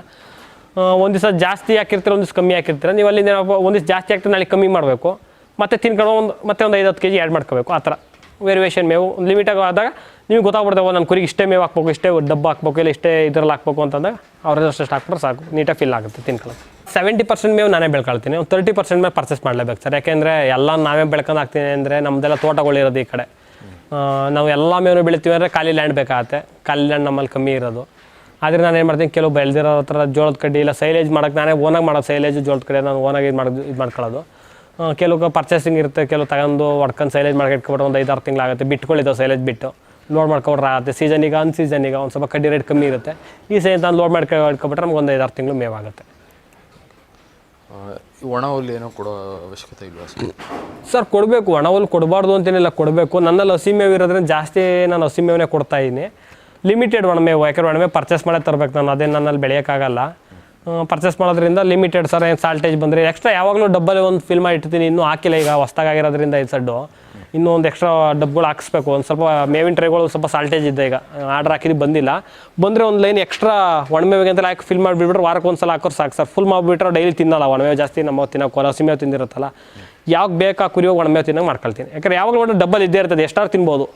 ಒಂದು ದಿವಸ ಜಾಸ್ತಿ ಹಾಕಿರ್ತೀರ ಒಂದು ದಿವಸ ಕಮ್ಮಿ ಹಾಕಿರ್ತೀರ. ನೀವು ಅಲ್ಲಿಂದ ಒಂದು ದಿವಸ ಜಾಸ್ತಿ ಹಾಕ್ತೀರ ನಾಳೆ ಕಮ್ಮಿ ಮಾಡಬೇಕು. ಮತ್ತೆ ತಿನ್ಕೊಂಡು ಒಂದು ಮತ್ತೆ ಒಂದು ಐದು ಹತ್ತು ಕೆ ಜಿ ಆ್ಯಡ್ ಮಾಡ್ಕೋಬೇಕು ಆ ಥರ. ವೇರಿಯೇಷನ್ ಮೇವು ಒಂದು ಲಿಮಿಟಾಗಿ ಆದಾಗ ನಿಮ್ಗೆ ಗೊತ್ತಾಗ್ಬಿಡ್ತಾವೆ ನನ್ನ ಕುರಿಗೆ ಇಷ್ಟೇ ಮೇವು ಹಾಕ್ಬೇಕು ಇಷ್ಟೇ ಡಬ್ಬ ಹಾಕ್ಬೇಕು ಇಲ್ಲ ಇಷ್ಟೇ ಇದ್ರಲ್ಲಿ ಹಾಕ್ಬೇಕು ಅಂತಂದಾಗ ಅವ್ರದ್ದು ಅಷ್ಟು ಹಾಕ್ಬಿಟ್ರೆ ಸಾಕು ನೀಟಾಗಿ ಫಿಲ್ ಆಗುತ್ತೆ ತಿನ್ಕೊಳ್ಳೋದು ಸೆವೆಂಟಿ ಪರ್ಸೆಂಟ್ ಮೇವು ನಾನೇ ಬೆಳ್ಕೊಳ್ತೀನಿ, ಒಂದು ತರ್ಟಿ ಪರ್ಸೆಂಟ್ ಮೇಲೆ ಪರ್ಚೇಸ್ ಮಾಡಲೇಬೇಕು ಸರ್. ಯಾಕೆಂದರೆ ಎಲ್ಲ ನಾವೇ ಬೆಳ್ಕೊಂಡು ಹಾಕ್ತೀನಿ ಅಂದರೆ ನಮ್ಮದೆಲ್ಲ ತೋಟಗಳಿರೋದು ಈ ಕಡೆ. ನಾವು ಎಲ್ಲ ಮೇವು ಬೆಳಿತೀವಿ ಅಂದರೆ ಖಾಲಿ ಲ್ಯಾಂಡ್ ಬೇಕಾಗತ್ತೆ. ಖಾಲಿ ಲ್ಯಾಂಡ್ ನಮ್ಮಲ್ಲಿ ಕಮ್ಮಿ ಇರೋದು. ಆದರೆ ನಾನು ಏನು ಮಾಡ್ತೀನಿ, ಕೆಲವು ಬೆಳೆದಿರೋ ಥರ ಜೋಳದ ಕಡ್ಡಿ ಇಲ್ಲ ಸೈಲೇಜ್ ಮಾಡೋಕ್ಕೆ ನಾನೇ ಓನಾಗಿ ಮಾಡೋದು. ಸೈಲೇಜ್ ಜೋಳದ ಕಡೆ ನಾನು ಓನಾಗಿ ಇದು ಮಾಡೋದು ಇದು ಮಾಡ್ಕೊಳ್ಳೋದು. ಕೆಲವು ಪರ್ಚೇಸಿಂಗ್ ಇರುತ್ತೆ, ಕೆಲವು ತಗೊಂಡು ಹೊಡ್ಕೊಂಡು ಸೈಲೇಜ್ ಮಾಡಿ ಇಟ್ಕೊಬಿಟ್ಟು ಒಂದು ಐದಾರು ತಿಂಗಳಾಗುತ್ತೆ. ಬಿಟ್ಕೊಳ್ಳಿದ್ದಾವೆ ಸೈಲೇಜ್ ಬಿಟ್ಟು. ಲೋಡ್ ಮಾಡ್ಕೊಬಿಟ್ರೆ ಆಗುತ್ತೆ ಸೀಸನಿಗೆ ಅನ್ ಸೀಸನಿಗೆ ಒಂದು ಸ್ವಲ್ಪ ಕಡ್ಡಿ ರೇಟ್ ಕಮ್ಮಿ ಇರುತ್ತೆ. ಈ ಸೈಜ್ ನಾನು ಲೋಡ್ ಮಾಡ್ಕೊಂಡು ಇಟ್ಕೊಬಿಟ್ರೆ ನಮ್ಗೆ ಒಂದು ಐದಾರು ತಿಂಗಳು ಮೇವಾಗುತ್ತೆ ಒಣ ಹುಲ್ಲು ಏನೋ ಕೊಡೋ ಅವಶ್ಯಕತೆ ಇಲ್ವಾ ಸರ್? ಕೊಡಬೇಕು. ಒಣ ಹುಲ್ಲು ಕೊಡಬಾರ್ದು ಅಂತೇನಿಲ್ಲ, ಕೊಡಬೇಕು. ನನ್ನಲ್ಲಿ ಹಸಿ ಮೇವು ಇರೋದ್ರಿಂದ ಜಾಸ್ತಿ ನಾನು ಹಸಿ ಮೇವನೇ ಕೊಡ್ತಾ ಇದ್ದೀನಿ. ಲಿಮಿಟೆಡ್ ಒಣಮೇವು ಯಾಕಂದ್ರೆ ಒಣಮೇವು ಪರ್ಚೇಸ್ ಮಾಡೇ ತರಬೇಕು ನಾನು. ಅದೇ ನನ್ನಲ್ಲಿ ಬೆಳೆಯೋಕ್ಕಾಗಲ್ಲ. ಪರ್ಚೇಸ್ ಮಾಡೋದ್ರಿಂದ ಲಿಮಿಟೆಡ್ ಸರ್, ಏನು ಸಾಲ್ಟೇಜ್ ಬಂದರೆ ಎಕ್ಸ್ಟ್ರಾ ಯಾವಾಗಲೂ ಡಬ್ಬಲ್ಲಿ ಒಂದು ಫಿಲ್ ಮಾಡಿ ಇಟ್ಟಿರ್ತೀನಿ ಇನ್ನೂ ಹಾಕಿಲ್ಲ. ಈಗ ಹೊಸ್ದಾಗಿರೋದ್ರಿಂದ ಈ ಸಡ್ಡು. ಇನ್ನೂ ಒಂದು ಎಕ್ಸ್ಟ್ರಾ ಡಬ್ಗಳು ಹಾಕಿಸ್ಬೇಕು. ಒಂದು ಸ್ವಲ್ಪ ಮೇವಿನ ಟ್ರೇಗಳು ಸ್ವಲ್ಪ ಸಾಲ್ಟೇಜ್ ಇದೆ ಈಗ. ಆರ್ಡರ್ ಹಾಕಿದ್ದು ಬಂದಿಲ್ಲ. ಬಂದರೆ ಒಂದು ಲೈನ್ ಎಕ್ಸ್ಟ್ರಾ ಒಣಮೇವಿಗೆ ಅಂತ ಹಾಕಿ ಫಿಲ್ ಮಾಡಿಬಿಟ್ರೆ ವಾರಕ್ಕೆ ಒಂದು ಸಲ ಹಾಕೋರು ಸಾಕು ಸರ್. ಫುಲ್ ಮಾಡಿಬಿಟ್ರೆ ಡೈಲಿ ತಿನ್ನಲ್ಲ ಒಣಮೇವು ಜಾಸ್ತಿ ನಮ್ಮ ತಿನ್ನೋಕೆ ಹಸಿಮೇವು ತಿಂದಿರುತ್ತಲ್ಲ. ಯಾವಾಗ ಬೇಕಾ ಕುರಿಯೋಗಿ ಒಣಮೇವು ತಿನ್ನೋಕೆ ಮಾಡ್ಕೊಳ್ತೀನಿ. ಯಾಕಂದ್ರೆ ಯಾವಾಗ ಒಟ್ಟು ಡಬ್ಬಲ್ ಇದ್ದೇ ಇರ್ತದೆ. ಎಷ್ಟಾರು ತಿನ್ಬೋದು.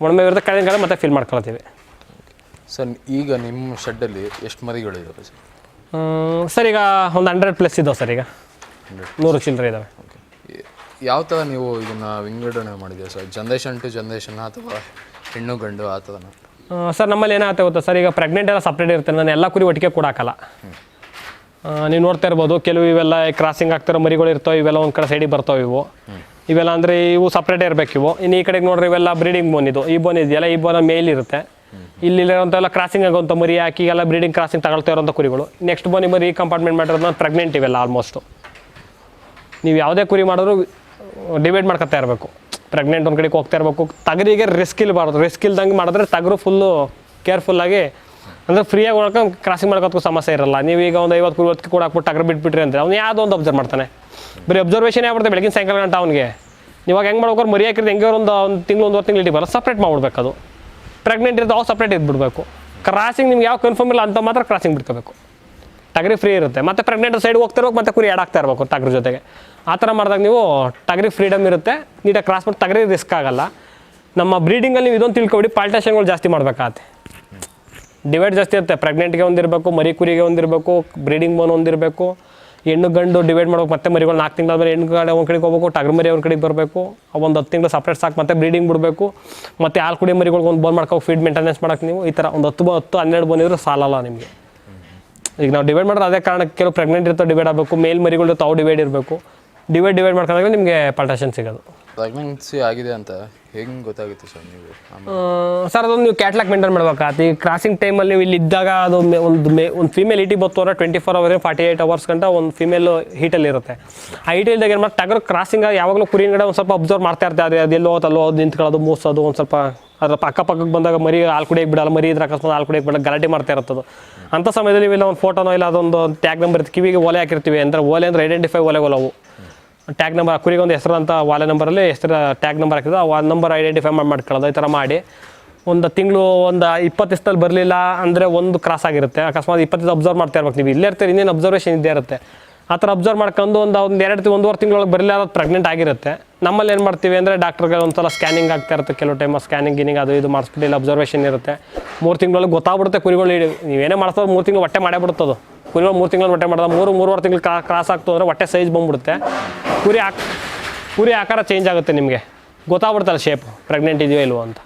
ಒಣಮೇವು ಇರುತ್ತೆ ಕಡೆ ಕಡೆ ಮತ್ತೆ ಫಿಲ್ ಮಾಡ್ಕೊಳ್ತೀವಿ. ಸರ್ ಈಗ ನಿಮ್ಮ ಶೆಡ್ಡಲ್ಲಿ ಎಷ್ಟು ಮರಿಗಳಿದಾವೆ ಸರ್? ಹ್ಮ್, ಸರ್ ಈಗ ಒಂದು ಹಂಡ್ರೆಡ್ ಪ್ಲಸ್ ಇದಾವೆ ಸರ್ ಈಗ. ನೂರು ಚಿಲ್ಲರೆ ಇದ್ದಾವೆ ಯಾವ ಥರ ನೀವು ಇದನ್ನು ವಿಂಗಡಣೆ ಮಾಡಿದ್ದೀರಾ ಸರ್? ಜನ್ರೇಷನ್ ಟು ಜನ್ರೇಷನ್ ಅಥವಾ ಹೆಣ್ಣು, ಗಂಡು, ಆ ಥರನ ಸರ್, ನಮ್ಮಲ್ಲಿ ಏನಾಗುತ್ತೆ ಗೊತ್ತಾ? ಸರ್, ಈಗ ಪ್ರೆಗ್ನೆಂಟ್ ಎಲ್ಲ ಸಪ್ರೇಟ್ ಇರುತ್ತೆ. ನಾನು ಎಲ್ಲ ಕುರಿ ಒಟ್ಟಿಗೆ ಕೂಡ ಹಾಕಲ್ಲ. ನೀವು ನೋಡ್ತಾ ಇರ್ಬೋದು, ಕೆಲವು ಇವೆಲ್ಲ ಕ್ರಾಸಿಂಗ್ ಆಗ್ತಿರೋ ಮರಿಗಳು ಇರ್ತಾವೆ, ಇವೆಲ್ಲ ಒಂದು ಕಡೆ ಸೈಡಿಗೆ ಬರ್ತಾವೆ ಇವು. ಇವೆಲ್ಲ ಅಂದರೆ ಇವು ಸಪ್ರೇಟೇ ಇರಬೇಕು ಇವು. ಇನ್ನು ಈ ಕಡೆಗೆ ನೋಡ್ರಿ ಇವೆಲ್ಲ ಬ್ರೀಡಿಂಗ್ ಬೋನ್ ಇದು. ಈ ಬೋನ್ ಇದೆಯಲ್ಲ, ಈ ಬೋನ ಮೇಲ್ ಇರುತ್ತೆ. ಇಲ್ಲಿ ಇರೋಂಥೆಲ್ಲ ಕ್ರಾಸಿಂಗ್ ಆಗುವಂಥ ಮರಿ ಹಾಕಿ ಎಲ್ಲ ಬ್ರೀಡಿಂಗ್ ಕ್ರಾಸಿಂಗ್ ತಗೊಳ್ತಾ ಇರೋಂಥ ಕುರಿಗಳು. ನೆಕ್ಸ್ಟ್ ಬೋನಿ ಮರಿ ಕಂಪಾರ್ಟ್ಮೆಂಟ್ ಮಾಡಿರೋದು ಪ್ರೆಗ್ನೆಂಟ್ ಇವೆಲ್ಲ ಆಲ್ಮೋಸ್ಟು ನೀವು ಯಾವುದೇ ಕುರಿ ಮಾಡಿದ್ರು ಡಿವೈಡ್ ಮಾಡ್ಕೊತಾ ಇರಬೇಕು. ಪ್ರೆಗ್ನೆಂಟ್ ಒಂದು ಕಡೆಗೆ ಹೋಗ್ತಾ ಇರಬೇಕು. ತಗರಿಗೆ ರಿಸ್ಕ್ ಇಲ್ಲಬಾರ್ದು ರಿಸ್ಕ್ ಇಲ್ದಂಗೆ ಮಾಡಿದ್ರೆ ತಗರು ಫುಲ್ಲು ಕೇರ್ಫುಲ್ಲಾಗಿ ಅಂದರೆ ಫ್ರೀಯಾಗಿ ಹೋಗಕ್ಕೆ ಕ್ರಾಸಿಂಗ್ ಮಾಡ್ಕೋದಕ್ಕೂ ಸಮಸ್ಯೆ ಇರಲ್ಲ. ನೀವು ಈಗ ಒಂದು ಐವತ್ತು ಕೂಡಕ್ಕೆ ಕೂಡ ಹಾಕ್ಬಿಟ್ಟು ಟಗರ್ ಬಿಟ್ಬಿಟ್ರಿ ಅಂದರೆ ಅವ್ನು ಯಾವುದೋ ಒಂದು ಅಬ್ಸರ್ವ್ ಮಾಡ್ತಾನೆ. ಬರೀ ಅಬ್ಸರ್ವೇಷನ್ ಆಗ್ಬಿಡುತ್ತೆ ಬೆಳಗಿನ ಸಾಯಂಕಾಲ ಗಂಟ ಅವ್ನಿಗೆ. ಇವಾಗ ಹೆಂಗೆ ಮಾಡ್ಬೇಕು ಮರಿ ಹಾಕಿದ್ರೆ ಹೆಂಗೆ ಒಂದು ಒಂದು ತಿಂಗಳು ಒಂದುವರೆ ತಿಂಗಳು ಇಟ್ಟು ಬರೋ ಸಪ್ರೇಟ್ ಮಾಡ್ಬಿಡ್ಬೇಕು ಅದು. ಪ್ರೆಗ್ನೆಂಟ್ ಇರೋದು ಅವ್ರು ಸಪ್ರೇಟ್ ಇದ್ಬಿಡ್ಬೇಕು. ಕ್ರಾಸಿಂಗ್ ನಿಮ್ಗೆ ಯಾವ ಕನ್ಫರ್ಮ್ ಇಲ್ಲ ಅಂತ ಮಾತ್ರ ಕ್ರಾಸಿಂಗ್ ಬಿಟ್ಕೋಬೇಕು. ಟಗರಿ ಫ್ರೀ ಇರುತ್ತೆ. ಮತ್ತೆ ಪ್ರೆಗ್ನೆಂಟ್ ಸೈಡ್ ಹೋಗ್ತಿರ್ಬೇಕು ಮತ್ತೆ ಕುರಿ ಆಗ್ತಾ ಇರಬೇಕು ಟಗರ್ ಜೊತೆಗೆ. ಆ ಥರ ಮಾಡಿದಾಗ ನೀವು ಟಗರಿ ಫ್ರೀಡಮ್ ಇರುತ್ತೆ. ನೀಟಾಗಿ ಕ್ರಾಸ್ ಮಾಡಿ ಟಗರಿ ರಿಸ್ಕ್ ಆಗಲ್ಲ. ನಮ್ಮ ಬ್ರೀಡಿಂಗಲ್ಲಿ ನೀವು ಇದೊಂದು ತಿಳ್ಕೊಬಿಡಿ ಪಾಲ್ಟೇಷನ್ಗಳು ಜಾಸ್ತಿ ಮಾಡಬೇಕಾಗತ್ತೆ. ಡಿವೈಡ್ ಜಾಸ್ತಿ ಇರುತ್ತೆ. ಪ್ರೆಗ್ನೆಂಟ್ಗೆ ಒಂದಿರಬೇಕು ಮರಿ ಕುರಿಗೆ ಒಂದಿರಬೇಕು ಬ್ರೀಡಿಂಗ್ ಬೋನ್ ಒಂದಿರಬೇಕು ಹೆಣ್ಣು ಗಂಡು ಡಿವೈಡ್ ಮಾಡ್ಬೇಕು, ಮತ್ತೆ ಮರಿಗಳು ನಾಲ್ಕು ತಿಂಗಳಾದ್ಮೇಲೆ ಹೆಣ್ಣು ಕಡೆ ಒಂದು ಕಡೆಗೆ ಹೋಗ್ಬೇಕು, ಟಗರ್ ಮರಿ ಒಂದು ಕಡೆಗೆ ಬರಬೇಕು. ಒಂದು ಹತ್ತು ತಿಂಗಳು ಸಪ್ರೇಟ್ ಸಾಕು, ಮತ್ತೆ ಬ್ರೀಡಿಂಗ್ ಬಿಡಬೇಕು. ಮತ್ತೆ ಹಾಲು ಕುಡಿ ಮರಿಗಳಿಗೆ ಒಂದು ಬೋನ್ ಮಾಡ್ಕೋ ಫೀಡ್ ಮೇಂಟೆನೆನ್ಸ್ ಮಾಡೋಕೆ ನೀವು ಈ ಥರ ಒಂದು ಹತ್ತು ಹತ್ತು ಹನ್ನೆರಡು ಇದ್ರೂ ಸಾಲಲ್ಲ ನಿಮಗೆ. ಈಗ ನಾವು ಡಿವೈಡ್ ಮಾಡೋದು ಅದೇ ಕಾರಣಕ್ಕೆ ಕೆಲವು ಪ್ರೆಗ್ನೆಂಟ್ ಇರ್ತಾವೆ ಡಿವೈಡ್ ಆಗಬೇಕು. ಮೇಲ್ ಮರಿಗಳು ಅವು ಡಿವೈಡ್ ಇರಬೇಕು. ಡಿವೈಡ್ ಡಿವೈಡ್ ಮಾಡ್ಕೊಂಡಾಗ ನಿಮಗೆ ಪಲ್ಟೇಷನ್ ಸಿಗೋದು. ಪ್ರೆಗ್ನೆನ್ಸಿ ಆಗಿದೆ ಅಂತ ಹೆಂಗೆ ಗೊತ್ತಾಗುತ್ತೆ ಸರ್ ನೀವು? ಸರ್ ಅದೊಂದು ನೀವು ಕ್ಯಾಟ್ಲಾಗ್ ಮೇಂಟೈನ್ ಮಾಡ್ಬೇಕಾಗತ್ತೆ. ಈ ಕ್ರಾಸಿಂಗ್ ಟೈಮಲ್ಲಿ ನೀವು ಇಲ್ಲಿ ಇದ್ದಾಗ ಅದು ಮೆ- ಒಂದು ಮೇ ಒಂದು ಫೀಮೇಲ್ ಹೀಟಿ ಬತ್ತು ಅಂದ್ರೆ twenty four hour forty eight hours ಗಂಟ ಒಂದು ಫಿಮೇಲ್ ಹೀಟಲ್ಲಿ ಇರುತ್ತೆ. ಆ ಹೀಟಲ್ದಾಗ ಏನು ಮಾಡಿ ಟಗರ್ ಕ್ರಾಸಿಂಗ್ ಯಾವಾಗಲೂ ಕುರಿನ ಕಡೆ ಒಂದು ಸ್ವಲ್ಪ ಅಬ್ಸರ್ವ್ ಮಾಡ್ತಾ ಇರ್ತಾರೆ ಅದು ಎಲ್ಲೋ ಅಲ್ಲೋ ಅದು ನಿಂತ್ಕೊಳ್ಳೋದು ಮೂಸೋದು ಒಂದು ಸ್ವಲ್ಪ ಅದ್ರ ಅಕ್ಕಪಕ್ಕಕ್ಕೆ ಬಂದಾಗ ಮರಿ ಹಾಲು ಕುಡಿಯೋಕೆ ಬಿಡಲ್ಲ ಮರಿ ಇದ್ರೆ ಅಕಸ್ಮಾತ್ ಹಾಲು ಕುಡಿಯೋಕೆ ಬಿಡಲ್ಲ ಗಲಾಟೆ ಮಾಡ್ತಾ ಇರ್ತದೆ ಅಂಥ ಸಮಯದಲ್ಲಿ ಇವೆಲ್ಲ ಒಂದು ಫೋಟೋನೋ ಇಲ್ಲ ಅದೊಂದು ಟ್ಯಾಗ್ ನಂಬರ್ ಇರುತ್ತೆ ಕಿವಿಗೆ ಓಲೆ ಹಾಕಿರ್ತೀವಿ ಅಂದರೆ ಓಲೆ ಅಂದರೆ ಐಡೆಂಟಿಫೈ ಓಲೆಗಳು ಅವು ಟ್ಯಾಗ್ ನಂಬರ್ ಕುರಿಗೆ ಒಂದು ಹೆಸರು ಅಂತ ವಾಲೆ ನಂಬರಲ್ಲಿ ಹೆಸರು ಟ್ಯಾಗ್ ನಂಬರ್ ಹಾಕಿದ್ರೆ. ಆ ನಂಬರ್ ಐಡೆಂಟಿಫೈ ಮಾಡಿ ಮಾಡ್ಕೊಳ್ಳೋದು, ಈ ಥರ ಮಾಡಿ. ಒಂದು ತಿಂಗಳು, ಒಂದು ಇಪ್ಪತ್ತು ದಿವಸದಲ್ಲಿ ಬರಲಿಲ್ಲ ಅಂದರೆ ಒಂದು ಕ್ರಾಸ್ ಆಗಿರುತ್ತೆ. ಅಕಸ್ಮಾತ್ ಇಪ್ಪತ್ತು ಅಬ್ಸರ್ವ್ ಮಾಡ್ತಾ ಇರ್ಬೇಕು. ನೀವು ಇಲ್ಲೇ ಇರ್ತೀರಿ, ಇನ್ನೇನು ಅಬ್ಸರ್ವೇಷನ್ ಇದ್ದೇ ಇರುತ್ತೆ. ಆ ಥರ ಅಬ್ಸರ್ವ್ ಮಾಡ್ಕೊಂಡು ಒಂದು ಒಂದು ಎರಡು ಒಂದೂವರೆ ತಿಂಗಳೊಳಗೆ ಬರಲಿಲ್ಲ ಅದು ಪ್ರೆಗ್ನೆಂಟ್ ಆಗಿರುತ್ತೆ. ನಮ್ಮಲ್ಲಿ ಏನು ಮಾಡ್ತೀವಿ ಅಂದರೆ ಡಾಕ್ಟರ್ಗೆ ಒಂದ್ಸಲ ಸ್ಕ್ಯಾನಿಂಗ್ ಆಗ್ತಾ ಇರುತ್ತೆ. ಕೆಲವು ಟೈಮ್ ಸ್ಕ್ಯಾನಿಂಗ್ ಗಿನಿಂಗ್ ಅದು ಇದು ಮಾಡಿಸ್ಬಿಟ್ಟು ಇಲ್ಲ ಅಬ್ಸರ್ವೇಷನ್ ಇರುತ್ತೆ. ಮೂರು ತಿಂಗಳೊಳಗೆ ಗೊತ್ತಾಗ್ಬಿಡುತ್ತೆ ಕುರಿಗಳು. ನೀವೇನೇ ಮಾಡಿಸೋದು ಮೂರು ತಿಂಗಳು ಹೊಟ್ಟೆ ಮಾಡೇ ಬಿಡುತ್ತದು. ಕುರಿಗಳು ಮೂರು ತಿಂಗಳು ಹೊಟ್ಟೆ ಮಾಡಿದ ಮೂರು, ಮೂರುವರೆ ತಿಂಗಳು ಕ್ರಾಸ್ ಆಗ್ತು ಅಂದರೆ ಹೊಟ್ಟೆ ಸೈಜ್ ಬಂದ್ಬಿಡುತ್ತೆ. ಕುರಿ ಆಕ್, ಕುರಿ ಆಕಾರ ಚೇಂಜ್ ಆಗುತ್ತೆ ನಿಮಗೆ. ಗೊತ್ತಾಗ್ಬಿಡ್ತಲ್ಲ ಶೇಪ್ ಪ್ರೆಗ್ನೆಂಟ್ ಇದೆಯೋ ಇಲ್ವೋ ಅಂತ.